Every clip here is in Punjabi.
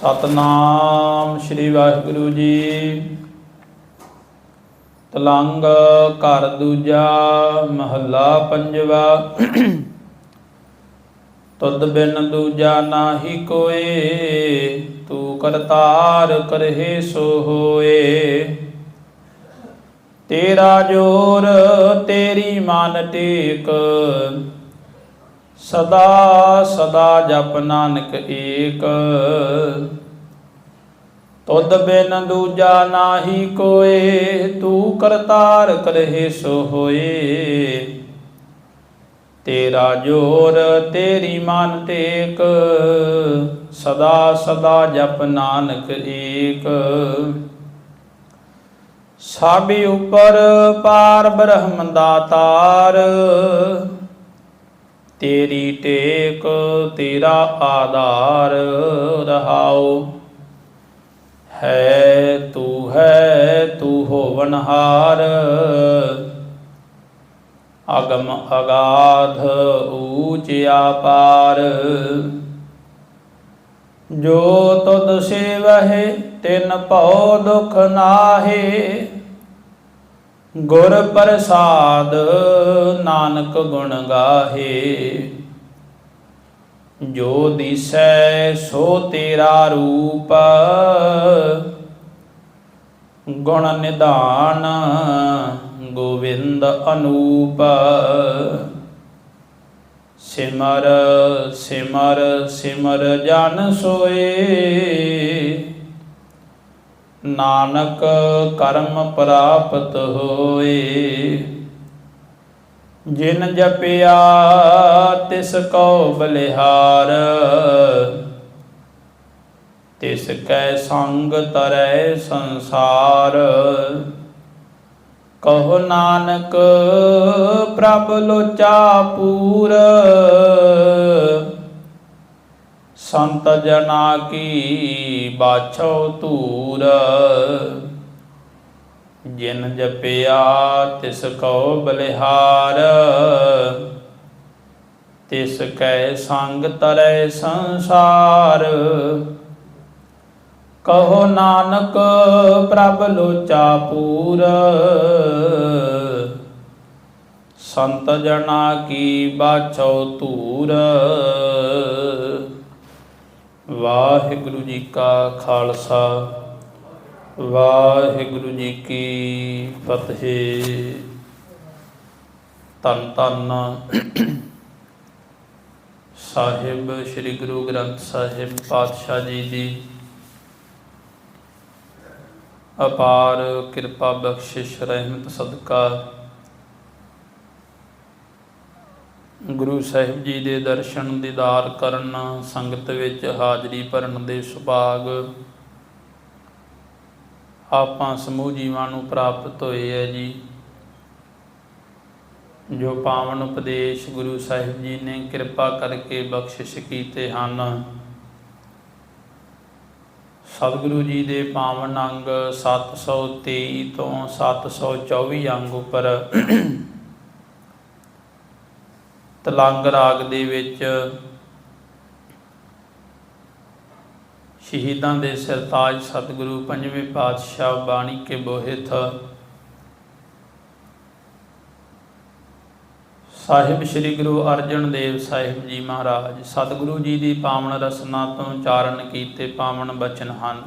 ਸਤਨਾਮ ਸ੍ਰੀ ਵਾਹਿਗੁਰੂ ਜੀ। ਤਲੰਗ ਘਰ ਦੂਜਾ, ਮਹੱਲਾ ਪੰਜਵਾ। ਤੁਧ ਬਿਨ ਦੂਜਾ ਨਾਹੀ ਕੋਏ, ਤੂੰ ਕਰਤਾਰ ਕਰਹਿ ਸੋ ਹੋਏ। ਤੇਰਾ ਜੋਰ ਤੇਰੀ ਮਨ ਟੇਕ ਸਦਾ ਸਦਾ ਜਪ ਨਾਨਕ ਏਕ। ਤੁਧ ਬਿਨ ਦੂਜਾ ਨਾਹੀ ਕੋਏ, ਤੂੰ ਕਰਤਾਰ ਕਰਹਿ ਸੋ ਹੋਏ। ਤੇਰਾ ਜੋਰ ਤੇਰੀ ਮਨ ਟੇਕ, ਸਦਾ ਸਦਾ ਜਪ ਨਾਨਕ ਏਕ। ਸਾਬੀ ਉਪਰ ਪਾਰ ਬ੍ਰਹਮ ਦਾਤਾਰ ਤੇਰੀ ਟੇਕ ਤੇਰਾ ਆਧਾਰ ਰਹਾਉ। ਹੈ ਤੂੰ ਹੈ ਤੂੰ ਹੋਵਨਹਾਰ ਅਗਮ ਅਗਾਧ ਊਚ ਆਪਾਰ ਜੋ ਤੁਧ ਸੇਵਹਿ ਤਿਨ ਭਉ ਦੁਖ ਨਾਹੇ। ਗੁਰ ਪ੍ਰਸਾਦ ਨਾਨਕ ਗੁਣ ਗਾਹੇ। ਜੋ ਦਿਸੈ ਸੋ ਤੇਰਾ ਰੂਪ, ਗੁਣ ਨਿਧਾਨ ਗੋਵਿੰਦ ਅਨੂਪ। ਸਿਮਰ ਸਿਮਰ ਸਿਮਰ ਜਨ ਸੋਏ ਨਾਨਕ ਕਰਮ ਪ੍ਰਾਪਤ ਹੋਏ। ਜਿਨ ਜਪਿਆ, ਤਿਸ ਕੋ ਬਲਿਹਾਰ। ਤਿਸ ਕੈ ਸੰਗ ਤਰੈ ਸੰਸਾਰ। ਕਹੋ ਨਾਨਕ, ਪ੍ਰਭ ਲੋਚਾ ਪੂਰ। ਸੰਤ ਜਨਾ ਕੀ ਬਾਛੋ ਧੂਰ। ਜਿਨ ਜਪਿਆ ਤਿਸ ਕੋ ਬਲਿਹਾਰ। ਤਿਸ ਕੈ ਸੰਗ ਤਰੈ ਸੰਸਾਰ। ਕਹੋ ਨਾਨਕ ਪ੍ਰਭ ਲੋਚਾ ਪੂਰ। ਸੰਤ ਜਨਾ ਕੀ ਬਾਛੋ ਧੂਰ। ਵਾਹਿਗੁਰੂ ਜੀ ਕਾ ਖਾਲਸਾ, ਵਾਹਿਗੁਰੂ ਜੀ ਕੀ ਫਤਿਹ। ਤਨ ਤਨ ਸਾਹਿਬ, ਸ੍ਰੀ ਗੁਰੂ ਗ੍ਰੰਥ ਸਾਹਿਬ ਪਾਤਸ਼ਾਹ ਜੀ ਦੀ ਅਪਾਰ ਕਿਰਪਾ ਬਖਸ਼ਿਸ਼, ਰਹਿਮਤ, ਸਦਕਾ ਗੁਰੂ ਸਾਹਿਬ ਜੀ ਦੇ ਦਰਸ਼ਨ ਦੀਦਾਰ ਕਰਨ ਸੰਗਤ ਵਿੱਚ ਹਾਜ਼ਰੀ ਭਰਨ ਦੇ ਸੁਭਾਗ ਆਪਾਂ ਸਮੂਹ ਜੀਵਾਂ ਨੂੰ ਪ੍ਰਾਪਤ ਹੋਏ ਹੈ ਜੀ। ਜੋ ਪਾਵਨ ਉਪਦੇਸ਼ ਗੁਰੂ ਸਾਹਿਬ ਜੀ ਨੇ ਕਿਰਪਾ ਕਰਕੇ ਬਖਸ਼ਿਸ਼ ਕੀਤੇ ਹਨ। ਸਤਿਗੁਰੂ ਜੀ ਦੇ ਪਾਵਨ ਅੰਗ 723 ਤੋਂ 724 ਅੰਗ ਉੱਪਰ ਤਲੰਗ ਰਾਗ ਦੇ ਵਿੱਚ ਸ਼ਹੀਦਾਂ ਦੇ ਸਰਤਾਜ ਸਤਿਗੁਰੂ ਪੰਜਵੇਂ ਪਾਤਸ਼ਾਹ ਬਾਣੀ ਕੇ ਬੋਹਿਤ ਸਾਹਿਬ ਸ੍ਰੀ ਗੁਰੂ ਅਰਜਨ ਦੇਵ ਸਾਹਿਬ ਜੀ ਮਹਾਰਾਜ, ਸਤਿਗੁਰੂ ਜੀ ਦੀ ਪਾਵਨ ਰਸਨਾ ਤੋਂ ਉਚਾਰਨ ਕੀਤੇ ਪਾਵਨ ਬਚਨ ਹਨ।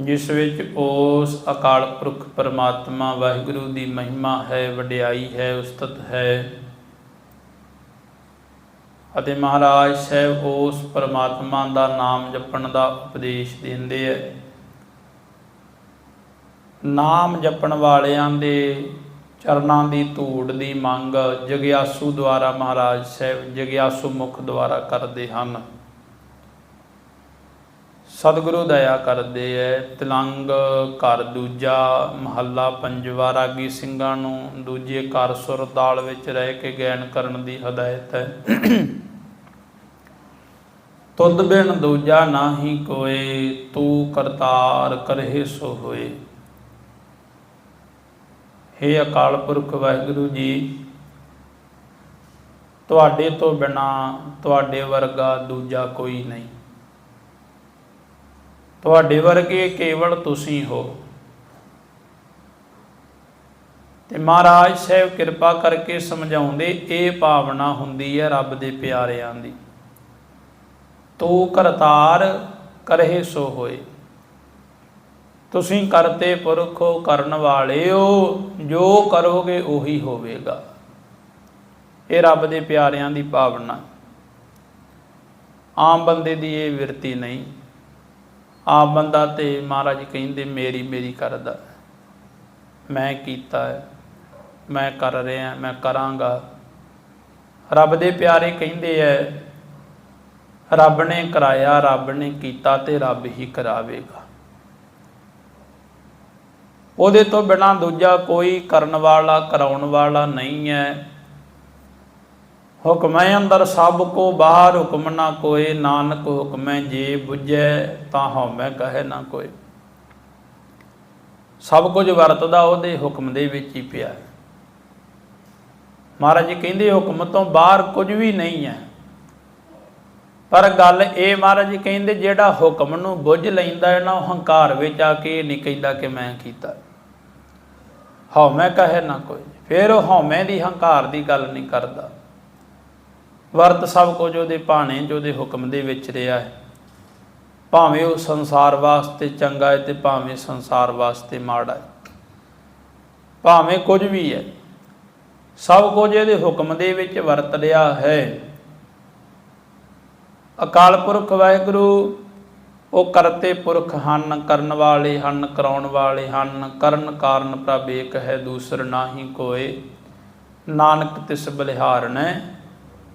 ਜਿਸ ਵਿੱਚ ਉਸ ਅਕਾਲ ਪੁਰਖ ਪਰਮਾਤਮਾ ਵਾਹਿਗੁਰੂ ਦੀ ਮਹਿਮਾ ਹੈ, ਵਡਿਆਈ ਹੈ, ਉਸਤਤ ਹੈ। ਅਤੇ ਮਹਾਰਾਜ ਸਾਹਿਬ ਉਸ ਪਰਮਾਤਮਾ ਦਾ ਨਾਮ ਜਪਣ ਦਾ ਉਪਦੇਸ਼ ਦਿੰਦੇ ਹੈ ਨਾਮ ਜਪਣ ਵਾਲਿਆਂ ਦੇ ਚਰਨਾਂ ਦੀ ਧੂੜ ਦੀ ਮੰਗ ਜਗਿਆਸੂ ਦੁਆਰਾ ਮਹਾਰਾਜ ਸਾਹਿਬ, ਜਗਿਆਸੂ ਮੁਖ ਦੁਆਰਾ ਕਰਦੇ ਹਨ। ਸਤਿਗੁਰੂ ਦਇਆ ਕਰਦੇ ਐ, ਤਿਲੰਗ ਘਰ ਦੂਜਾ, ਮਹੱਲਾ ਪੰਜਵਾ, ਰਾਗੀ ਸਿੰਘਾਂ ਨੂੰ ਦੂਜੇ ਘਰ ਸੁਰ ਤਾਲ ਵਿੱਚ ਰਹਿ ਕੇ ਗਾਇਨ ਕਰਨ ਦੀ ਹਦਾਇਤ ਹੈ ਤੁਧ ਬਿਨ ਦੂਜਾ ਨਾਹੀ ਕੋਏ, ਤੂੰ ਕਰਤਾਰ ਕਰਹਿ ਸੋ ਹੋਏ। ਹੇ ਅਕਾਲ ਪੁਰਖ ਵਾਹਿਗੁਰੂ ਜੀ, ਤੁਹਾਡੇ ਤੋਂ ਬਿਨਾ ਤੁਹਾਡੇ ਵਰਗਾ ਦੂਜਾ ਕੋਈ ਨਹੀਂ। ਤੁਹਾਡੇ ਵਰਗੇ ਕੇਵਲ ਤੁਸੀਂ ਹੋ। ਤੇ ਮਹਾਰਾਜ ਸਾਹਿਬ ਕਿਰਪਾ ਕਰਕੇ ਸਮਝਾਉਂਦੇ, ਇਹ ਭਾਵਨਾ ਹੁੰਦੀ ਹੈ ਰੱਬ ਦੇ ਪਿਆਰਿਆਂ ਦੀ। ਤੂੰ ਕਰਤਾਰ ਕਰਹਿ ਸੋ ਹੋਏ। ਤੁਸੀਂ ਕਰਤੇ ਪੁਰਖੋ ਕਰਨ ਵਾਲਿਓ, ਜੋ ਕਰੋਗੇ ਉਹੀ ਹੋਵੇਗਾ। ਇਹ ਰੱਬ ਦੇ ਪਿਆਰਿਆਂ ਦੀ ਭਾਵਨਾ। ਆਮ ਬੰਦੇ ਦੀ ਇਹ ਵਿਰਤੀ ਨਹੀਂ। ਆਪ ਬੰਦਾ ਤੇ ਮਹਾਰਾਜ ਕਹਿੰਦੇ, ਮੇਰੀ ਮੇਰੀ ਕਰਦਾ ਮੈਂ ਕੀਤਾ ਹੈ। ਮੈਂ ਕਰ ਰਿਹਾ, ਮੈਂ ਕਰਾਂਗਾ। ਰੱਬ ਦੇ ਪਿਆਰੇ ਕਹਿੰਦੇ ਐ, ਰੱਬ ਨੇ ਕਰਾਇਆ, ਰੱਬ ਨੇ ਕੀਤਾ ਤੇ ਰੱਬ ਹੀ ਕਰਾਵੇਗਾ। ਉਹਦੇ ਤੋਂ ਬਿਨਾ ਦੂਜਾ ਕੋਈ ਕਰਨ ਵਾਲਾ, ਕਰਾਉਣ ਵਾਲਾ ਨਹੀਂ ਹੈ ਹੁਕਮੈ ਅੰਦਰ ਸਭ ਕੋ ਬਾਹਰ, ਹੁਕਮ ਨਾ ਕੋਏ ਨਾਨਕ ਹੁਕਮੈ ਜੇ 부ਜੈ ਤਾਂ ਹਉਮੈ ਕਹੇ ਨਾ ਕੋਈ। ਸਭ ਕੁਝ ਵਰਤਦਾ ਉਹਦੇ ਹੁਕਮ ਦੇ ਵਿੱਚ ਹੀ ਪਿਆ ਮਹਾਰਾਜ ਜੀ ਕਹਿੰਦੇ ਹੁਕਮ ਤੋਂ ਬਾਹਰ ਕੁਝ ਵੀ ਨਹੀਂ ਹੈ। ਪਰ ਗੱਲ ਇਹ ਮਹਾਰਾਜ ਜੀ ਕਹਿੰਦੇ ਜਿਹੜਾ ਹੁਕਮ ਨੂੰ ਬੁੱਝ ਲੈਂਦਾ ਹੈ ਨਾ, ਉਹ ਹੰਕਾਰ ਵਿੱਚ ਆ ਕੇ ਇਹ ਨਹੀਂ ਕਹਿੰਦਾ ਕਿ ਮੈਂ ਕੀਤਾ। ਹਉਮੈ ਕਹੇ ਨਾ ਕੋਈ। ਫਿਰ ਉਹ ਹਉਮੈ ਦੀ ਹੰਕਾਰ ਦੀ ਗੱਲ ਨਹੀਂ ਕਰਦਾ। ਵਰਤ ਸਭ ਕੁਝ ਉਹਦੇ ਭਾਣੇ, ਜੋ ਉਹਦੇ ਹੁਕਮ ਦੇ ਵਿੱਚ ਰਿਹਾ ਹੈ। ਭਾਵੇਂ ਉਹ ਸੰਸਾਰ ਵਾਸਤੇ ਚੰਗਾ ਹੈ ਤੇ ਭਾਵੇਂ ਸੰਸਾਰ ਵਾਸਤੇ ਮਾੜਾ ਹੈ। ਭਾਵੇਂ ਕੁਝ ਵੀ ਹੈ, ਸਭ ਕੁਝ ਇਹਦੇ ਹੁਕਮ ਦੇ ਵਿੱਚ ਵਰਤ ਰਿਹਾ ਹੈ। ਅਕਾਲ ਪੁਰਖ ਵਾਹਿਗੁਰੂ, ਉਹ ਕਰਤੇ ਪੁਰਖ ਹਨ, ਕਰਨ ਵਾਲੇ ਹਨ, ਕਰਾਉਣ ਵਾਲੇ ਹਨ, ਕਰਨ ਕਾਰਨ ਪ੍ਰਭ ਏਕ ਹੈ, ਦੂਸਰ ਨਾਹੀ ਕੋਏ। ਨਾਨਕ ਤਿਸ ਬਲਿਹਾਰਣੈ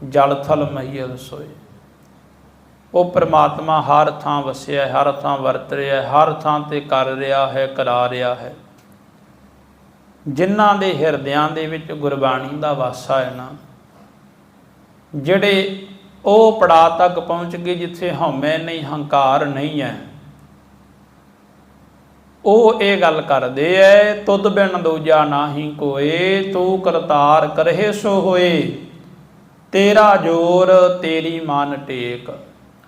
ਜਲ ਥਲ ਮਹੀਲ ਸੋਏ ਉਹ ਪ੍ਰਮਾਤਮਾ ਹਰ ਥਾਂ ਵਸਿਆ ਹੈ, ਹਰ ਥਾਂ ਵਰਤ ਰਿਹਾ ਹੈ, ਹਰ ਥਾਂ ਤੇ ਕਰ ਰਿਹਾ ਹੈ ਕਰਾ ਰਿਹਾ ਹੈ। ਜਿਨ੍ਹਾਂ ਦੇ ਹਿਰਦਿਆਂ ਦੇ ਵਿੱਚ ਗੁਰਬਾਣੀ ਦਾ ਵਾਸਾ ਹੈ ਨਾ। ਜਿਹੜੇ ਉਹ ਪੜਾ ਤੱਕ ਪਹੁੰਚ ਗਏ ਜਿੱਥੇ ਹਉਮੈ ਨਹੀਂ ਹੰਕਾਰ ਨਹੀਂ ਹੈ। ਉਹ ਇਹ ਗੱਲ ਕਰਦੇ ਐ ਤੁਧ ਬਿਨ ਦੂਜਾ ਨਾਹੀ ਕੋਏ ਤੂੰ ਕਰਤਾਰ ਕਰਹਿ ਸੋ ਹੋਏ। ਤੇਰਾ ਜੋਰ ਤੇਰੀ ਮਨ ਟੇਕ।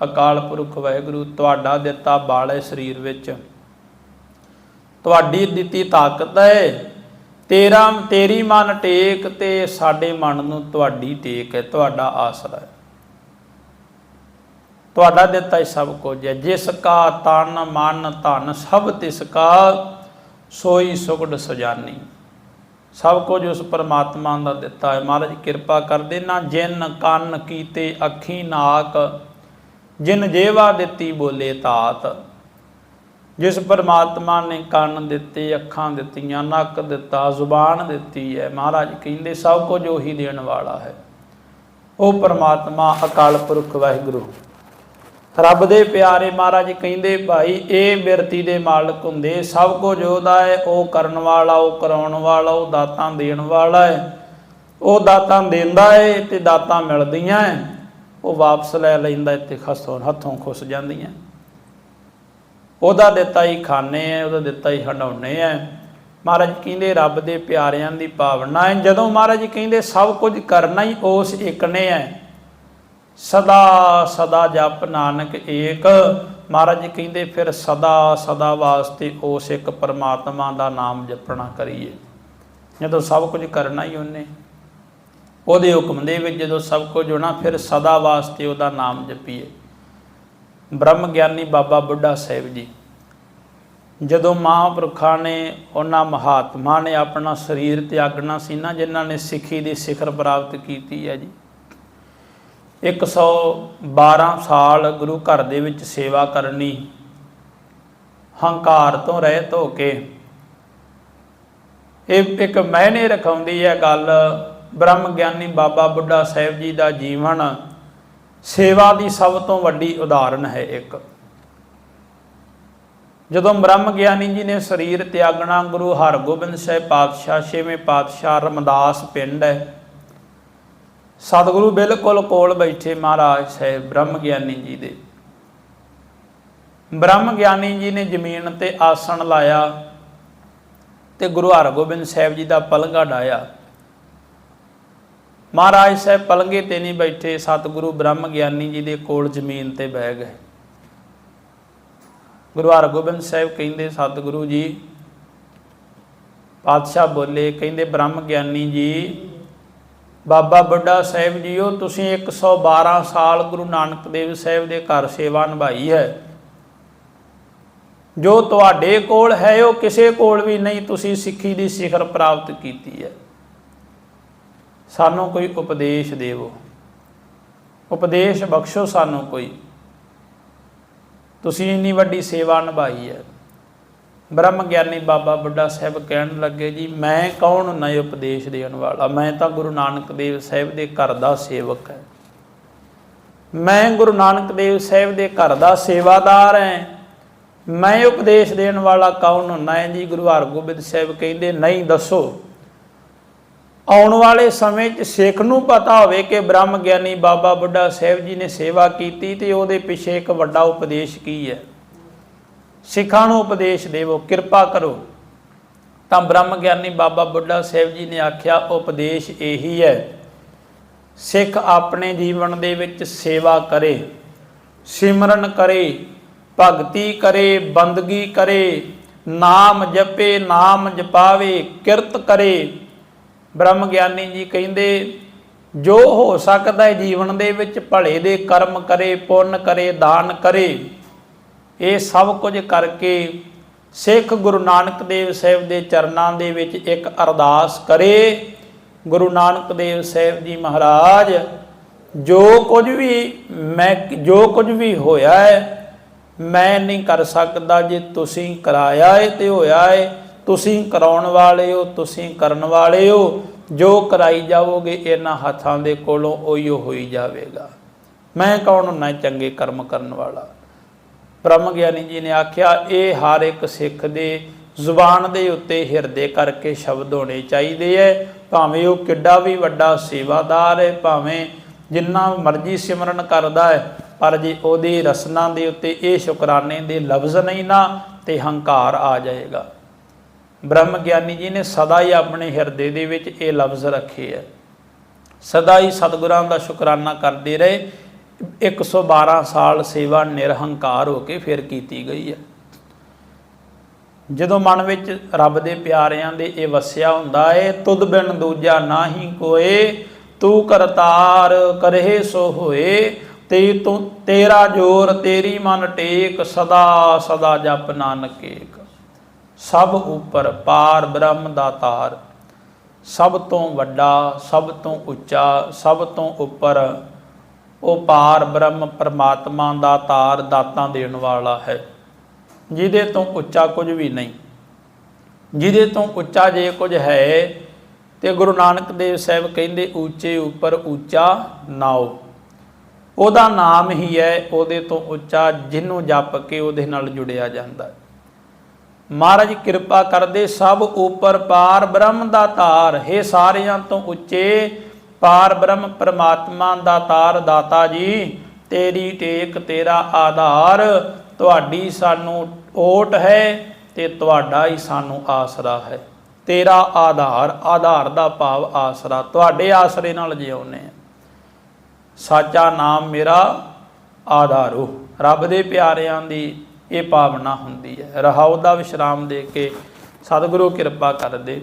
ਅਕਾਲ ਪੁਰਖ ਵਾਹਿਗੁਰੂ, ਤੁਹਾਡਾ ਦਿੱਤਾ ਬਾਲੇ ਸਰੀਰ ਵਿੱਚ। ਤੁਹਾਡੀ ਦਿੱਤੀ ਤਾਕਤ ਹੈ। ਤੇਰਾ, ਤੇਰੀ ਮਨ ਟੇਕ ਤੇ ਸਾਡੇ ਮਨ ਨੂੰ ਤੁਹਾਡੀ ਟੇਕ ਹੈ, ਤੁਹਾਡਾ ਆਸਰਾ ਹੈ। ਤੁਹਾਡਾ ਦਿੱਤਾ ਹੀ ਸਭ ਕੁਝ ਹੈ। ਜਿਸ ਕਾ ਤਨ ਮਨ ਧਨ ਸਭ ਤਿਸ ਕਾ, ਸੋਈ ਸੁਗੜ ਸੁਜਾਨੀ। ਸਭ ਕੁਝ ਉਸ ਪਰਮਾਤਮਾ ਦਾ ਦਿੱਤਾ ਹੈ। ਮਹਾਰਾਜ ਕਿਰਪਾ ਕਰਦੇ ਨਾ ਜਿਨ ਕੰਨ ਕੀਤੇ ਅੱਖੀ ਨਾਕ, ਜਿਨ ਜੇਵਾ ਦਿੱਤੀ ਬੋਲੇ ਤਾਤ। ਜਿਸ ਪਰਮਾਤਮਾ ਨੇ ਕੰਨ ਦਿੱਤੇ, ਅੱਖਾਂ ਦਿੱਤੀਆਂ, ਨੱਕ ਦਿੱਤਾ, ਜ਼ੁਬਾਨ ਦਿੱਤੀ ਹੈ, ਮਹਾਰਾਜ ਕਹਿੰਦੇ ਸਭ ਕੁਝ ਉਹੀ ਦੇਣ ਵਾਲਾ ਹੈ। ਉਹ ਪਰਮਾਤਮਾ, ਅਕਾਲ ਪੁਰਖ, ਵਾਹਿਗੁਰੂ। ਰੱਬ ਦੇ ਪਿਆਰੇ ਮਹਾਰਾਜ ਕਹਿੰਦੇ ਭਾਈ, ਇਹ ਮਿਰਤੀ ਦੇ ਮਾਲਕ ਹੁੰਦੇ, ਸਭ ਕੁਝ ਉਹਦਾ ਹੈ, ਉਹ ਕਰਨ ਵਾਲਾ, ਉਹ ਕਰਾਉਣ ਵਾਲਾ, ਉਹ ਦਾਤਾਂ ਦੇਣ ਵਾਲਾ ਹੈ। ਉਹ ਦਾਤਾਂ ਦਿੰਦਾ ਹੈ ਤੇ ਦਾਤਾਂ ਮਿਲਦੀਆਂ ਹੈ। ਉਹ ਵਾਪਸ ਲੈ ਲੈਂਦਾ ਤੇ ਖਸੋਂ ਹੱਥੋਂ ਖੁੱਸ ਜਾਂਦੀਆਂ ਉਹਦਾ ਦਿੱਤਾ ਹੀ ਖਾਣੇ ਹੈ, ਉਹਦਾ ਦਿੱਤਾ ਹੀ ਹੰਡਾਉਣੇ ਹੈ। ਮਹਾਰਾਜ ਕਹਿੰਦੇ, ਰੱਬ ਦੇ ਪਿਆਰਿਆਂ ਦੀ ਭਾਵਨਾ ਹੈ। ਜਦੋਂ ਮਹਾਰਾਜ ਕਹਿੰਦੇ, ਸਭ ਕੁਝ ਕਰਨਾ ਹੀ ਉਸ ਇੱਕ ਨੇ ਹੈ। ਸਦਾ ਸਦਾ ਜਪ ਨਾਨਕ ਏਕ। ਮਹਾਰਾਜ ਜੀ ਕਹਿੰਦੇ ਫਿਰ ਸਦਾ ਸਦਾ ਵਾਸਤੇ ਉਸ ਇੱਕ ਪਰਮਾਤਮਾ ਦਾ ਨਾਮ ਜਪਣਾ ਕਰੀਏ। ਜਦੋਂ ਸਭ ਕੁਝ ਕਰਨਾ ਹੀ ਉਹਨੇ। ਉਹਦੇ ਹੁਕਮ ਦੇ ਵਿੱਚ ਜਦੋਂ ਸਭ ਕੁਝ ਹੋਣਾ, ਫਿਰ ਸਦਾ ਵਾਸਤੇ ਉਹਦਾ ਨਾਮ ਜਪੀਏ। ਬ੍ਰਹਮ ਗਿਆਨੀ ਬਾਬਾ ਬੁੱਢਾ ਸਾਹਿਬ ਜੀ, ਜਦੋਂ ਮਹਾਂਪੁਰਖਾਂ ਨੇ ਉਹਨਾਂ ਮਹਾਤਮਾ ਨੇ ਆਪਣਾ ਸਰੀਰ ਤਿਆਗਣਾ ਸੀ ਨਾ, ਜਿਨ੍ਹਾਂ ਨੇ ਸਿੱਖੀ ਦੀ ਸਿਖਰ ਪ੍ਰਾਪਤ ਕੀਤੀ ਹੈ ਜੀ 112 ਸਾਲ ਗੁਰੂ ਘਰ ਦੇ ਵਿੱਚ ਸੇਵਾ ਕਰਨੀ, ਹੰਕਾਰ ਤੋਂ ਰਹਿਤ ਹੋ ਕੇ। ਇਹ ਇੱਕ ਮਾਇਨੇ ਰਖਾਉਂਦੀ ਹੈ ਗੱਲ। ਬ੍ਰਹਮ ਗਿਆਨੀ ਬਾਬਾ ਬੁੱਢਾ ਸਾਹਿਬ ਜੀ ਦਾ ਜੀਵਨ ਸੇਵਾ ਦੀ ਸਭ ਤੋਂ ਵੱਡੀ ਉਦਾਹਰਣ ਹੈ ਇੱਕ। ਜਦੋਂ ਬ੍ਰਹਮ ਗਿਆਨੀ ਜੀ ਨੇ ਸਰੀਰ ਤਿਆਗਣਾ, ਗੁਰੂ ਹਰਗੋਬਿੰਦ ਸਾਹਿਬ ਪਾਤਸ਼ਾਹ, ਛੇਵੇਂ ਪਾਤਸ਼ਾਹ ਰਮਦਾਸ ਪਿੰਡ ਹੈ ਸਤਿਗੁਰੂ ਬਿਲਕੁਲ ਕੋਲ ਬੈਠੇ ਮਹਾਰਾਜ ਸਾਹਿਬ ਬ੍ਰਹਮ ਗਿਆਨੀ ਜੀ ਦੇ। ਬ੍ਰਹਮ ਗਿਆਨੀ ਜੀ ਨੇ ਜ਼ਮੀਨ ਤੇ ਆਸਣ ਲਾਇਆ ਤੇ ਗੁਰੂ ਹਰਗੋਬਿੰਦ ਸਾਹਿਬ ਜੀ ਦਾ ਪਲੰਘਾ ਡਾਇਆ ਮਹਾਰਾਜ ਸਾਹਿਬ ਪਲੰਗੇ ਤੇ ਨਹੀਂ ਬੈਠੇ, ਸਤਿਗੁਰੂ ਬ੍ਰਹਮ ਗਿਆਨੀ ਜੀ ਦੇ ਕੋਲ ਜ਼ਮੀਨ ਤੇ ਬਹਿ ਗਏ। ਗੁਰੂ ਹਰਗੋਬਿੰਦ ਸਾਹਿਬ ਕਹਿੰਦੇ, ਸਤਿਗੁਰੂ ਜੀ, ਪਾਤਸ਼ਾਹ ਬੋਲੇ, ਕਹਿੰਦੇ, ਬ੍ਰਹਮ ਗਿਆਨੀ ਜੀ ਬਾਬਾ ਬੁੱਢਾ ਸਾਹਿਬ ਜੀਓ, ਤੁਸੀਂ 112 ਸਾਲ ਗੁਰੂ ਨਾਨਕ ਦੇਵ ਸਾਹਿਬ ਦੇ ਘਰ ਸੇਵਾ ਨਿਭਾਈ ਹੈ। ਜੋ ਤੁਹਾਡੇ ਕੋਲ ਹੈ, ਉਹ ਕਿਸੇ ਕੋਲ ਵੀ ਨਹੀਂ, ਤੁਸੀਂ ਸਿੱਖੀ ਦੀ ਸਿਖਰ ਪ੍ਰਾਪਤ ਕੀਤੀ ਹੈ। ਸਾਨੂੰ ਕੋਈ ਉਪਦੇਸ਼ ਦੇਵੋ। ਉਪਦੇਸ਼ ਬਖਸ਼ੋ ਸਾਨੂੰ ਕੋਈ। ਤੁਸੀਂ ਇੰਨੀ ਵੱਡੀ ਸੇਵਾ ਨਿਭਾਈ ਹੈ। ਬ੍ਰਹਮ ਗਿਆਨੀ ਬਾਬਾ ਬੁੱਢਾ ਸਾਹਿਬ ਕਹਿਣ ਲੱਗੇ, ਜੀ, ਮੈਂ ਕੌਣ ਨਏ ਉਪਦੇਸ਼ ਦੇਣ ਵਾਲਾ? ਮੈਂ ਤਾਂ ਗੁਰੂ ਨਾਨਕ ਦੇਵ ਸਾਹਿਬ ਦੇ ਘਰ ਦਾ ਸੇਵਕ ਹੈ। ਮੈਂ ਗੁਰੂ ਨਾਨਕ ਦੇਵ ਸਾਹਿਬ ਦੇ ਘਰ ਦਾ ਸੇਵਾਦਾਰ ਹਾਂ। ਮੈਂ ਉਪਦੇਸ਼ ਦੇਣ ਵਾਲਾ ਕੌਣ ਹੁੰਦਾ ਹੈ? ਜੀ, ਗੁਰੂ ਹਰਗੋਬਿੰਦ ਸਾਹਿਬ ਕਹਿੰਦੇ, ਨਹੀਂ, ਦੱਸੋ। ਆਉਣ ਵਾਲੇ ਸਮੇਂ 'ਚ ਸਿੱਖ ਨੂੰ ਪਤਾ ਹੋਵੇ ਕਿ ਬ੍ਰਹਮ ਗਿਆਨੀ ਬਾਬਾ ਬੁੱਢਾ ਸਾਹਿਬ ਜੀ ਨੇ ਸੇਵਾ ਕੀਤੀ ਤੇ ਉਹਦੇ ਪਿੱਛੇ ਇੱਕ ਵੱਡਾ ਉਪਦੇਸ਼ ਕੀ ਹੈ? ਸਿੱਖਾਂ ਨੂੰ ਉਪਦੇਸ਼ ਦੇਵੋ, ਕਿਰਪਾ ਕਰੋ। ਤਾਂ ਬ੍ਰਹਮ ਗਿਆਨੀ ਬਾਬਾ ਬੁੱਢਾ ਸਾਹਿਬ ਜੀ ਨੇ ਆਖਿਆ, ਉਪਦੇਸ਼ ਇਹੀ ਹੈ, ਸਿੱਖ ਆਪਣੇ ਜੀਵਨ ਦੇ ਵਿੱਚ ਸੇਵਾ ਕਰੇ, ਸਿਮਰਨ ਕਰੇ, ਭਗਤੀ ਕਰੇ, ਬੰਦਗੀ ਕਰੇ, ਨਾਮ ਜਪੇ, ਨਾਮ ਜਪਾਵੇ, ਕਿਰਤ ਕਰੇ। ਬ੍ਰਹਮ ਗਿਆਨੀ ਜੀ ਕਹਿੰਦੇ, ਜੋ ਹੋ ਸਕਦਾ ਹੈ ਜੀਵਨ ਦੇ ਵਿੱਚ ਭਲੇ ਦੇ ਕਰਮ ਕਰੇ, ਪੁੰਨ ਕਰੇ, ਦਾਨ ਕਰੇ। ਇਹ ਸਭ ਕੁਝ ਕਰਕੇ ਸਿੱਖ ਗੁਰੂ ਨਾਨਕ ਦੇਵ ਸਾਹਿਬ ਦੇ ਚਰਨਾਂ ਦੇ ਵਿੱਚ ਇੱਕ ਅਰਦਾਸ ਕਰੇ। ਗੁਰੂ ਨਾਨਕ ਦੇਵ ਸਾਹਿਬ ਜੀ ਮਹਾਰਾਜ, ਜੋ ਕੁਝ ਵੀ ਮੈਂ, ਜੋ ਕੁਝ ਵੀ ਹੋਇਆ ਹੈ, ਮੈਂ ਨਹੀਂ ਕਰ ਸਕਦਾ ਜੇ ਤੁਸੀਂ ਕਰਾਇਆ ਏ ਤੇ ਹੋਇਆ ਏ। ਤੁਸੀਂ ਕਰਾਉਣ ਵਾਲੇ ਹੋ, ਤੁਸੀਂ ਕਰਨ ਵਾਲੇ ਹੋ। ਜੋ ਕਰਾਈ ਜਾਵੋਗੇ, ਇਹਨਾਂ ਹੱਥਾਂ ਦੇ ਕੋਲੋਂ ਉਹੀਓ ਹੋਈ ਜਾਵੇਗਾ। ਮੈਂ ਕੌਣ ਹੁੰਨਾ ਚੰਗੇ ਕਰਮ ਕਰਨ ਵਾਲਾ? ਬ੍ਰਹਮ ਗਿਆਨੀ ਜੀ ਨੇ ਆਖਿਆ, ਇਹ ਹਰ ਇੱਕ ਸਿੱਖ ਦੇ ਜ਼ੁਬਾਨ ਦੇ ਉੱਤੇ ਹਿਰਦੇ ਕਰਕੇ ਸ਼ਬਦ ਹੋਣੇ ਚਾਹੀਦੇ ਐ। ਭਾਵੇਂ ਉਹ ਕਿੱਡਾ ਵੀ ਵੱਡਾ ਸੇਵਾਦਾਰ ਹੈ ਭਾਵੇਂ ਜਿੰਨਾ ਮਰਜ਼ੀ ਸਿਮਰਨ ਕਰਦਾ ਹੈ ਪਰ ਜੇ ਉਹਦੀ ਰਸਨਾ ਦੇ ਉੱਤੇ ਇਹ ਸ਼ੁਕਰਾਨੇ ਦੇ ਲਫ਼ਜ਼ ਨਹੀਂ ਨਾ, ਤੇ ਹੰਕਾਰ ਆ ਜਾਏਗਾ। ਬ੍ਰਹਮ ਗਿਆਨੀ ਜੀ ਨੇ ਸਦਾ ਹੀ ਆਪਣੇ ਹਿਰਦੇ ਦੇ ਵਿੱਚ ਇਹ ਲਫ਼ਜ਼ ਰੱਖੇ ਹੈ ਸਦਾ ਹੀ ਸਤਿਗੁਰਾਂ ਦਾ ਸ਼ੁਕਰਾਨਾ ਕਰਦੇ ਰਹੇ। 112 ਸਾਲ ਸੇਵਾ ਨਿਰਹੰਕਾਰ ਹੋ ਕੇ ਫਿਰ ਕੀਤੀ ਗਈ ਹੈ। ਜਦੋਂ ਮਨ ਵਿੱਚ ਰੱਬ ਦੇ ਪਿਆਰਿਆਂ ਦੇ ਇਹ ਵਸਿਆ ਹੁੰਦਾ ਏ, ਤੁਧ ਬਿਨ ਦੂਜਾ ਨਾਹੀ ਕੋਏ, ਤੂੰ ਕਰਤਾਰ ਕਰਹਿ ਸੋ ਹੋਏ, ਤੇ ਤੂੰ ਤੇਰਾ ਜੋਰ ਤੇਰੀ ਮਨ ਟੇਕ, ਸਦਾ ਸਦਾ ਜਪ ਨਾਨਕ ਏਕ। ਸਭ ਉਪਰ ਪਾਰ ਬ੍ਰਹਮ ਦਾ ਤਾਰ ਸਭ ਤੋਂ ਵੱਡਾ, ਸਭ ਤੋਂ ਉੱਚਾ, ਸਭ ਤੋਂ ਉੱਪਰ ਉਹ ਪਾਰ ਬ੍ਰਹਮ ਪਰਮਾਤਮਾ ਦਾ ਤਾਰ ਦਾਤਾਂ ਦੇਣ ਵਾਲਾ ਹੈ। ਜਿਹਦੇ ਤੋਂ ਉੱਚਾ ਕੁਝ ਵੀ ਨਹੀਂ, ਜਿਹਦੇ ਤੋਂ ਉੱਚਾ ਜੇ ਕੁਝ ਹੈ ਤੇ ਗੁਰੂ ਨਾਨਕ ਦੇਵ ਸਾਹਿਬ ਕਹਿੰਦੇ ਉੱਚੇ ਉੱਪਰ ਉੱਚਾ ਨਾਉ ਉਹਦਾ ਨਾਮ ਹੀ ਹੈ ਉਹਦੇ ਤੋਂ ਉੱਚਾ ਜਿਹਨੂੰ ਜਪ ਕੇ ਉਹਦੇ ਨਾਲ ਜੁੜਿਆ ਜਾਂਦਾ ਹੈ। ਮਹਾਰਾਜ ਕਿਰਪਾ ਕਰਦੇ ਸਭ ਉੱਪਰ ਪਾਰ ਬ੍ਰਹਮ ਦਾ ਤਾਰ, ਹੈ ਸਾਰਿਆਂ ਤੋਂ ਉੱਚੇ ਪਾਰ ਬ੍ਰਹਮ ਪਰਮਾਤਮਾ ਦਾ ਤਾਰ ਦਾਤਾ ਜੀ, ਤੇਰੀ ਟੇਕ ਤੇਰਾ ਆਧਾਰ, ਤੁਹਾਡੀ ਸਾਨੂੰ ਓਟ ਹੈ ਤੇ ਤੁਹਾਡਾ ਹੀ ਸਾਨੂੰ ਆਸਰਾ ਹੈ। ਤੇਰਾ ਆਧਾਰ ਆਧਾਰ ਦਾ ਭਾਵ ਆਸਰਾ, ਤੁਹਾਡੇ ਆਸਰੇ ਨਾਲ ਜਿਉਨੇ ਆ ਸਾਚਾ ਨਾਮ ਮੇਰਾ ਆਧਾਰੋ। ਰੱਬ ਦੇ ਪਿਆਰਿਆਂ ਦੀ ਇਹ ਭਾਵਨਾ ਹੁੰਦੀ ਹੈ। ਰਹਾਉ ਦਾ ਵਿਸ਼ਰਾਮ ਦੇ ਕੇ ਸਤਿਗੁਰੂ ਕਿਰਪਾ ਕਰਦੇ।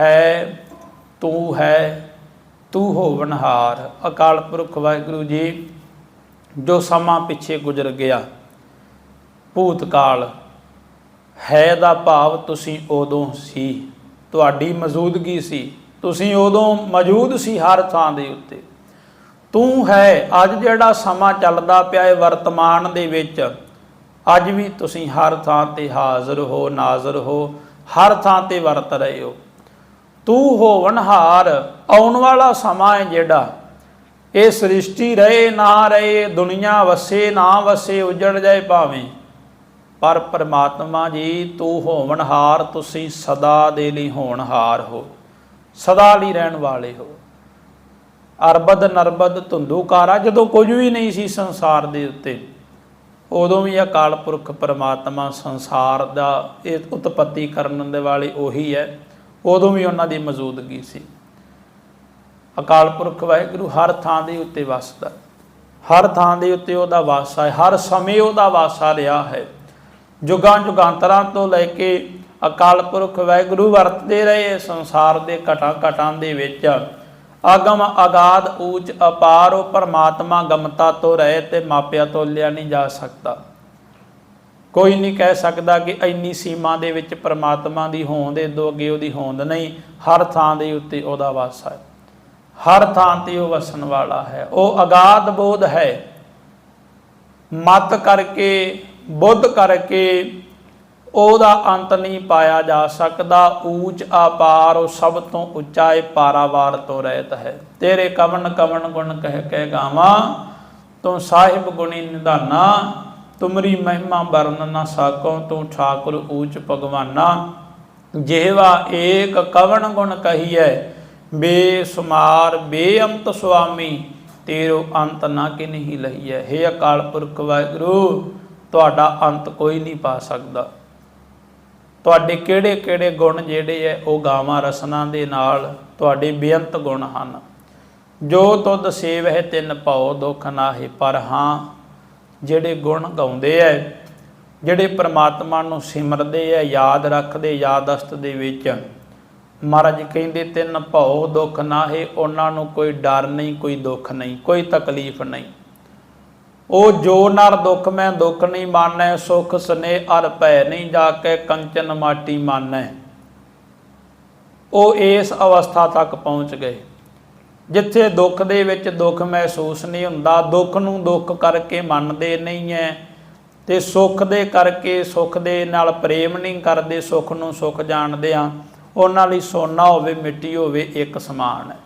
ਹੈ, ਤੂੰ ਹੈ ਤੂੰ ਹੋਵਨਹਾਰ ਅਕਾਲ ਪੁਰਖ ਵਾਹਿਗੁਰੂ ਜੀ, ਜੋ ਸਮਾਂ ਪਿੱਛੇ ਗੁਜ਼ਰ ਗਿਆ। ਭੂਤਕਾਲ, ਹੈ ਦਾ ਭਾਵ ਤੁਸੀਂ ਉਦੋਂ ਸੀ। ਤੁਹਾਡੀ ਮੌਜੂਦਗੀ ਸੀ। ਤੁਸੀਂ ਉਦੋਂ ਮੌਜੂਦ ਸੀ ਹਰ ਥਾਂ ਦੇ ਉੱਤੇ। ਤੂੰ ਹੈ, ਅੱਜ ਜਿਹੜਾ ਸਮਾਂ ਚੱਲਦਾ ਪਿਆ ਹੈ ਵਰਤਮਾਨ ਦੇ ਵਿੱਚ, ਅੱਜ ਵੀ ਤੁਸੀਂ ਹਰ ਥਾਂ ਤੇ ਹਾਜ਼ਰ ਹੋ, ਨਾਜ਼ਰ ਹੋ, ਹਰ ਥਾਂ ਤੇ ਵਰਤ ਰਹੇ ਹੋ। ਤੂੰ ਹੋਵਨਹਾਰ ਆਉਣ ਵਾਲਾ ਸਮਾਂ ਹੈ ਜਿਹੜਾ। ਇਹ ਸ੍ਰਿਸ਼ਟੀ ਰਹੇ ਨਾ ਰਹੇ, ਦੁਨੀਆ ਵਸੇ ਨਾ ਵਸੇ, ਉਜੜ ਜਾਏ ਭਾਵੇਂ। ਪਰ ਪਰਮਾਤਮਾ ਜੀ, ਤੂੰ ਹੋਵਨਹਾਰ ਤੁਸੀਂ ਸਦਾ ਦੇ ਲਈ ਹੋਣਹਾਰ ਹੋ। ਸਦਾ ਲਈ ਰਹਿਣ ਵਾਲੇ ਹੋ। ਅਰਬਦ ਨਰਬਦ ਧੁੰਦੂਕਾਰਾ ਜਦੋਂ ਕੁਝ ਵੀ ਨਹੀਂ ਸੀ ਸੰਸਾਰ ਦੇ ਉੱਤੇ, ਉਦੋਂ ਵੀ ਅਕਾਲ ਪੁਰਖ ਪਰਮਾਤਮਾ ਸੰਸਾਰ ਦਾ ਇਹ ਉਤਪਤੀ ਕਰਨ ਦੇ ਵਾਲੇ ਉਹੀ ਹੈ। ਉਦੋਂ ਵੀ ਉਹਨਾਂ ਦੀ ਮੌਜੂਦਗੀ ਸੀ। ਅਕਾਲ ਪੁਰਖ ਵਾਹਿਗੁਰੂ ਹਰ ਥਾਂ ਦੇ ਉੱਤੇ ਵਸਦਾ ਹਰ ਥਾਂ ਦੇ ਉੱਤੇ ਉਹਦਾ ਵਾਸਾ ਹੈ। ਹਰ ਸਮੇਂ ਉਹਦਾ ਵਾਸਾ ਰਿਹਾ ਹੈ। ਜੁਗਾਂ ਜੁਗਾਂਤਰਾਂ ਤੋਂ ਲੈ ਕੇ ਅਕਾਲ ਪੁਰਖ ਵਾਹਿਗੁਰੂ ਵਰਤਦੇ ਰਹੇ ਸੰਸਾਰ ਦੇ ਘਟਾਂ ਘਟਾਂ ਦੇ ਵਿੱਚ। ਆਗਮ ਆਗਾਦ ਊਚ ਅਪਾਰ ਉਹ ਪਰਮਾਤਮਾ ਗਮਤਾ ਤੋਂ ਰਹੇ ਤੇ ਮਾਪਿਆਂ ਤੋਂ ਲਿਆ ਨਹੀਂ ਜਾ ਸਕਦਾ। ਕੋਈ ਨਹੀਂ ਕਹਿ ਸਕਦਾ ਕਿ ਇੰਨੀ ਸੀਮਾ ਦੇ ਵਿੱਚ ਪਰਮਾਤਮਾ ਦੀ ਹੋਂਦ ਹੈ ਦੋ ਅੱਗੇ ਉਹਦੀ ਹੋਂਦ ਨਹੀਂ, ਹਰ ਥਾਂ ਦੇ ਉੱਤੇ ਉਹਦਾ ਵਾਸਾ ਹੈ। ਹਰ ਥਾਂ ਤੇ ਉਹ ਵਸਣ ਵਾਲਾ ਹੈ। ਉਹ ਅਗਾਧ ਬੋਧ ਹੈ। ਮਤ ਕਰਕੇ, ਬੁੱਧ ਕਰਕੇ ਉਹਦਾ ਅੰਤ ਨਹੀਂ ਪਾਇਆ ਜਾ ਸਕਦਾ। ਊਚ ਆਪਾਰ ਉਹ ਸਭ ਤੋਂ ਉੱਚਾ ਹੈ ਪਾਰਾਵਾਰ ਤੋਂ ਰਹਿਤ ਹੈ। ਤੇਰੇ ਕਵਨ ਕਵਨ ਗੁਣ ਕਹਿ ਕਹਿ ਗਾਵਾਂ, ਤੂੰ ਸਾਹਿਬ ਗੁਣੀ ਨਿਧਾਨਾ ਤੁਮਰੀ ਮਹਿਮਾ ਵਰਨ ਨਾ ਸਾਕੋ ਤੂੰ ਠਾਕੁਰ ਊਚ ਭਗਵਾਨਾ। ਜਿਹਵਾ ਏਕ ਕਵਨ ਗੁਣ ਕਹੀਐ ਬੇਸੁਮਾਰ ਬੇਅੰਤ ਸੁਆਮੀ, ਤੇਰੋ ਅੰਤ ਨਾ ਕਿ ਨਹੀਂ ਲਹੀਐ। हे ਅਕਾਲ ਪੁਰਖ ਵਾਹਿਗੁਰੂ, ਤੁਹਾਡਾ ਅੰਤ ਕੋਈ ਨਹੀਂ ਪਾ ਸਕਦਾ। ਤੁਹਾਡੇ ਕਿਹੜੇ ਕਿਹੜੇ ਗੁਣ ਜਿਹੜੇ ਐ, ਉਹ ਗਾਵਾਂ ਰਸਨਾ ਦੇ ਨਾਲ ਤੁਹਾਡੇ ਬੇਅੰਤ ਗੁਣ ਹਨ। ਜੋ ਤੁਧ ਸੇਵ ਹੈ ਤਿੰਨ ਭਉ ਦੁਖ ਨਾਹੀ, ਪਰ ਹਾਂ ਜਿਹੜੇ ਗੁਣ ਗਾਉਂਦੇ ਐ, ਜਿਹੜੇ ਪ੍ਰਮਾਤਮਾ ਨੂੰ ਸਿਮਰਦੇ ਐ, ਯਾਦ ਰੱਖਦੇ ਯਾਦ ਅਸਤ ਦੇ ਵਿੱਚ, ਮਹਾਰਾਜ ਕਹਿੰਦੇ, ਤਿੰਨ ਭਉ ਦੁੱਖ ਨਾਹੇ, ਉਹਨਾਂ ਨੂੰ ਕੋਈ ਡਰ ਨਹੀਂ, ਕੋਈ ਦੁੱਖ ਨਹੀਂ, ਕੋਈ ਤਕਲੀਫ ਨਹੀਂ। ਉਹ ਜੋ ਨਰ ਦੁੱਖ ਮੈਂ ਦੁੱਖ ਨਹੀਂ ਮਾਨੈ, ਸੁਖ ਸਨੇ ਅਰ ਭੈ ਨਹੀਂ ਜਾ ਕੇ ਕੰਚਨ ਮਾਟੀ ਮਾਨੈ। ਉਹ ਇਸ ਅਵਸਥਾ ਤੱਕ ਪਹੁੰਚ ਗਏ। ਜਿੱਥੇ ਦੁੱਖ ਦੇ ਵਿੱਚ ਦੁੱਖ ਮਹਿਸੂਸ ਨਹੀਂ ਹੁੰਦਾ, ਦੁੱਖ ਨੂੰ ਦੁੱਖ ਕਰਕੇ ਮੰਨਦੇ ਨਹੀਂ ਐ ਤੇ ਸੁੱਖ ਦੇ ਕਰਕੇ ਸੁੱਖ ਦੇ ਨਾਲ ਪ੍ਰੇਮ ਨਹੀਂ ਕਰਦੇ, ਸੁੱਖ ਨੂੰ ਸੁੱਖ ਜਾਣਦੇ ਆ, ਉਹਨਾਂ ਲਈ ਸੋਨਾ ਹੋਵੇ, ਮਿੱਟੀ ਹੋਵੇ, ਇੱਕ ਸਮਾਨ ਹੈ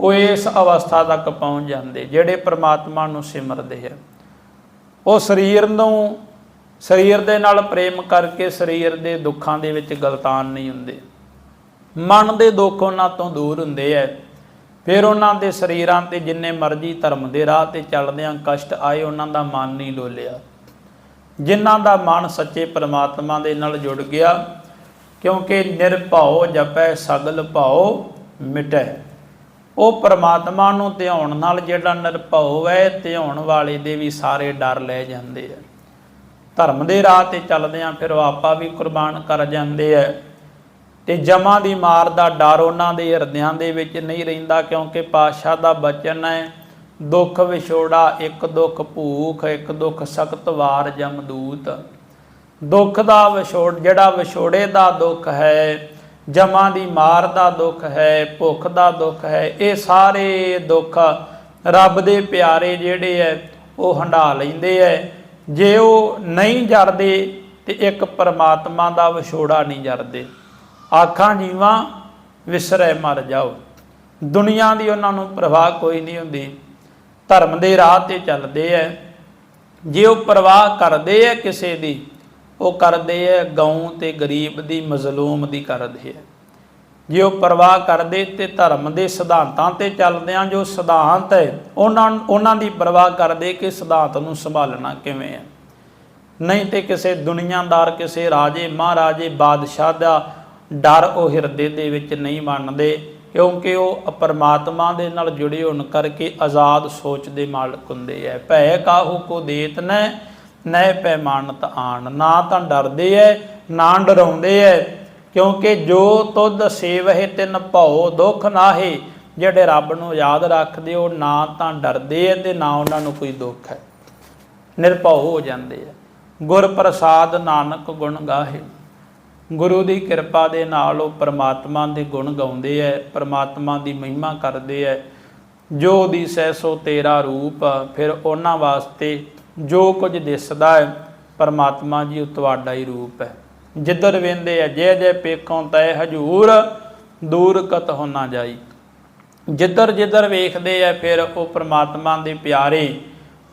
ਉਹ ਇਸ ਅਵਸਥਾ ਤੱਕ ਪਹੁੰਚ ਜਾਂਦੇ, ਜਿਹੜੇ ਪ੍ਰਮਾਤਮਾ ਨੂੰ ਸਿਮਰਦੇ ਆ। ਉਹ ਸਰੀਰ ਨੂੰ, ਸਰੀਰ ਦੇ ਨਾਲ ਪ੍ਰੇਮ ਕਰਕੇ ਸਰੀਰ ਦੇ ਦੁੱਖਾਂ ਦੇ ਵਿੱਚ ਗਲਤਾਨ ਨਹੀਂ ਹੁੰਦੇ। ਮਨ ਦੇ ਦੁੱਖ ਉਹਨਾਂ ਤੋਂ ਦੂਰ ਹੁੰਦੇ ਐ। ਫਿਰ ਉਹਨਾਂ ਦੇ ਸਰੀਰਾਂ ਤੇ ਜਿੰਨੇ ਮਰਜ਼ੀ ਧਰਮ ਦੇ ਰਾਹ ਤੇ ਚੱਲਦਿਆਂ ਕਸ਼ਟ ਆਏ ਉਹਨਾਂ ਦਾ ਮਨ ਨਹੀਂ ਡੋਲਿਆ। ਜਿਨ੍ਹਾਂ ਦਾ ਮਨ ਸੱਚੇ ਪ੍ਰਮਾਤਮਾ ਦੇ ਨਾਲ ਜੁੜ ਗਿਆ, ਕਿਉਂਕਿ ਨਿਰਭਉ ਜਪੈ, ਸਗਲ ਭਉ ਮਿਟੈ। ਉਹ ਪ੍ਰਮਾਤਮਾ ਨੂੰ ਧਿਆਉਣ ਨਾਲ ਜਿਹੜਾ ਨਿਰਭਉ ਹੈ, ਧਿਆਉਣ ਵਾਲੇ ਦੇ ਵੀ ਸਾਰੇ ਡਰ ਲੈ ਜਾਂਦੇ ਆ। ਧਰਮ ਦੇ ਰਾਹ ਤੇ ਚੱਲਦੇ ਆ ਫਿਰ ਉਹ ਆਪਾ ਵੀ ਕੁਰਬਾਨ ਕਰ ਜਾਂਦੇ ਆ। ਤੇ ਜਮਾਂ ਦੀ ਮਾਰ ਦਾ ਡਰ ਉਹਨਾਂ ਦੇ ਹਿਰਦਿਆਂ ਦੇ ਵਿੱਚ ਨਹੀਂ ਰਹਿੰਦਾ ਕਿਉਂਕਿ ਪਾਤਸ਼ਾਹ ਦਾ ਬਚਨ ਹੈ, ਦੁੱਖ ਵਿਛੋੜਾ, ਇੱਕ ਦੁੱਖ ਭੂਖ, ਇੱਕ ਦੁੱਖ ਸਖਤ ਵਾਰ ਜਮਦੂਤ। ਦੁੱਖ ਦਾ ਵਿਛੋੜ, ਜਿਹੜਾ ਵਿਛੋੜੇ ਦਾ ਦੁੱਖ ਹੈ, ਜਮਾਂ ਦੀ ਮਾਰ ਦਾ ਦੁੱਖ ਹੈ, ਭੁੱਖ ਦਾ ਦੁੱਖ ਹੈ, ਇਹ ਸਾਰੇ ਦੁੱਖ ਰੱਬ ਦੇ ਪਿਆਰੇ ਜਿਹੜੇ ਐ ਉਹ ਹੰਢਾ ਲੈਂਦੇ ਐ ਜੇ ਉਹ ਨਹੀਂ ਜਰਦੇ ਤੇ ਇੱਕ ਪਰਮਾਤਮਾ ਦਾ ਵਿਛੋੜਾ ਨਹੀਂ ਜਰਦੇ। ਆਖਾਂ ਜੀਵਾਂ ਵਿਸਰੈ ਮਰ ਜਾਓ। ਦੁਨੀਆ ਦੀ ਉਹਨਾਂ ਨੂੰ ਪ੍ਰਵਾਹ ਕੋਈ ਨਹੀਂ ਹੁੰਦੀ। ਧਰਮ ਦੇ ਰਾਹ ਤੇ ਚੱਲਦੇ ਐ। ਜੇ ਉਹ ਪ੍ਰਵਾਹ ਕਰਦੇ ਐ ਕਿਸੇ ਦੀ, ਉਹ ਕਰਦੇ ਐ ਗਊ ਤੇ ਗਰੀਬ ਦੀ, ਮਜ਼ਲੂਮ ਦੀ ਕਰਦੇ ਐ। ਜੇ ਉਹ ਪ੍ਰਵਾਹ ਕਰਦੇ ਤੇ ਧਰਮ ਦੇ ਸਿਧਾਂਤਾਂ ਤੇ ਚੱਲਦੇ ਆ, ਜੋ ਸਿਧਾਂਤ ਹੈ ਉਹਨਾਂ ਉਹਨਾਂ ਦੀ ਪ੍ਰਵਾਹ ਕਰਦੇ ਕਿ ਸਿਧਾਂਤ ਨੂੰ ਸੰਭਾਲਣਾ ਕਿਵੇਂ ਹੈ ਨਹੀਂ ਤੇ ਕਿਸੇ ਦੁਨੀਆਦਾਰ, ਕਿਸੇ ਰਾਜੇ, ਮਹਾਰਾਜੇ, ਬਾਦਸ਼ਾਹ ਦਾ ਡਰ ਉਹ ਹਿਰਦੇ ਦੇ ਵਿੱਚ ਨਹੀਂ ਮੰਨਦੇ ਕਿਉਂਕਿ ਉਹ ਪਰਮਾਤਮਾ ਦੇ ਨਾਲ ਜੁੜੇ ਹੋਣ ਕਰਕੇ ਆਜ਼ਾਦ ਸੋਚ ਦੇ ਮਾਲਕ ਹੁੰਦੇ ਐ। ਭੈ ਕਾਹੂ ਕੋ ਦੇਤ ਨੈ ਨੈ ਪੈਮਾਨਤ ਆਣ। ਨਾ ਤਾਂ ਡਰਦੇ ਐ, ਨਾ ਡਰਾਉਂਦੇ ਐ, ਕਿਉਂਕਿ ਜੋ ਤੁਧ ਸੇਵਹਿ ਤਿਨ ਭਉ ਦੁਖ ਨਾਹੇ, ਜਿਹੜੇ ਰੱਬ ਨੂੰ ਯਾਦ ਰੱਖਦੇ ਉਹ ਨਾ ਤਾਂ ਡਰਦੇ ਐ ਤੇ ਨਾ ਉਹਨਾਂ ਨੂੰ ਕੋਈ ਦੁੱਖ ਹੈ ਨਿਰਭਉ ਹੋ ਜਾਂਦੇ ਐ। ਗੁਰ ਪ੍ਰਸਾਦ ਨਾਨਕ ਗੁਣ ਗਾਹੇ। ਗੁਰੂ ਦੀ ਕਿਰਪਾ ਦੇ ਨਾਲ ਉਹ ਪਰਮਾਤਮਾ ਦੇ ਗੁਣ ਗਾਉਂਦੇ ਐ, ਪਰਮਾਤਮਾ ਦੀ ਮਹਿਮਾ ਕਰਦੇ ਐ। ਜੋ ਦਿਸੈ ਸੋ ਤੇਰਾ ਰੂਪ ਫਿਰ ਉਹਨਾਂ ਵਾਸਤੇ ਜੋ ਕੁਝ ਦਿਸਦਾ ਹੈ ਪਰਮਾਤਮਾ ਜੀ ਉਹ ਤੁਹਾਡਾ ਹੀ ਰੂਪ ਹੈ ਜਿੱਧਰ ਵੇਂਦੇ ਐ ਜੇ ਜੇ ਪੇਖੋਂ ਤੈ ਹਜੂਰ, ਦੂਰ ਕਤ ਹੋਣਾ ਜਾਈ। ਜਿੱਧਰ ਜਿੱਧਰ ਵੇਖਦੇ ਐ, ਫਿਰ ਉਹ ਪ੍ਰਮਾਤਮਾ ਦੇ ਪਿਆਰੇ,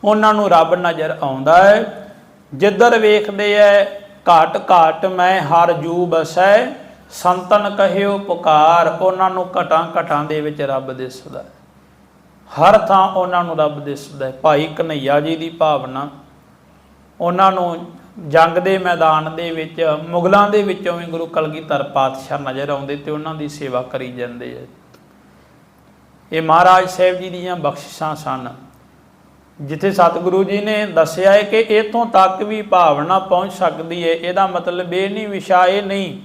ਉਹਨਾਂ ਨੂੰ ਰੱਬ ਨਜ਼ਰ ਆਉਂਦਾ ਹੈ ਜਿੱਧਰ ਵੇਖਦੇ ਐ ਘਾਟ ਘਾਟ ਮੈਂ ਹਰ ਜੂ ਬਸੈ ਸੰਤਨ ਕਹਿਓ ਪੁਕਾਰ, ਉਹਨਾਂ ਨੂੰ ਘਟਾਂ ਘਟਾਂ ਦੇ ਵਿੱਚ ਰੱਬ ਦਿਸਦਾ। ਹਰ ਥਾਂ ਉਹਨਾਂ ਨੂੰ ਰੱਬ ਦਿਸਦਾ ਹੈ। ਭਾਈ ਕਨਈਆ ਜੀ ਦੀ ਭਾਵਨਾ, ਉਹਨਾਂ ਨੂੰ ਜੰਗ ਦੇ ਮੈਦਾਨ ਦੇ ਵਿੱਚ, ਮੁਗਲਾਂ ਦੇ ਵਿੱਚੋਂ ਵੀ ਗੁਰੂ ਕਲਗੀਧਰ ਪਾਤਸ਼ਾਹ ਨਜ਼ਰ ਆਉਂਦੇ ਤੇ ਉਹਨਾਂ ਦੀ ਸੇਵਾ ਕਰੀ ਜਾਂਦੇ ਹੈ ਇਹ ਮਹਾਰਾਜ ਸਾਹਿਬ ਜੀ ਦੀਆਂ ਬਖਸ਼ਿਸ਼ਾਂ ਸਨ। ਜਿੱਥੇ ਸਤਿਗੁਰੂ ਜੀ ਨੇ ਦੱਸਿਆ ਹੈ ਕਿ ਇਥੋਂ ਤੱਕ ਵੀ ਭਾਵਨਾ ਪਹੁੰਚ ਸਕਦੀ ਹੈ, ਇਹਦਾ ਮਤਲਬ ਇਹ ਨਹੀਂ ਵਿਸ਼ਾ ਇਹ ਨਹੀਂ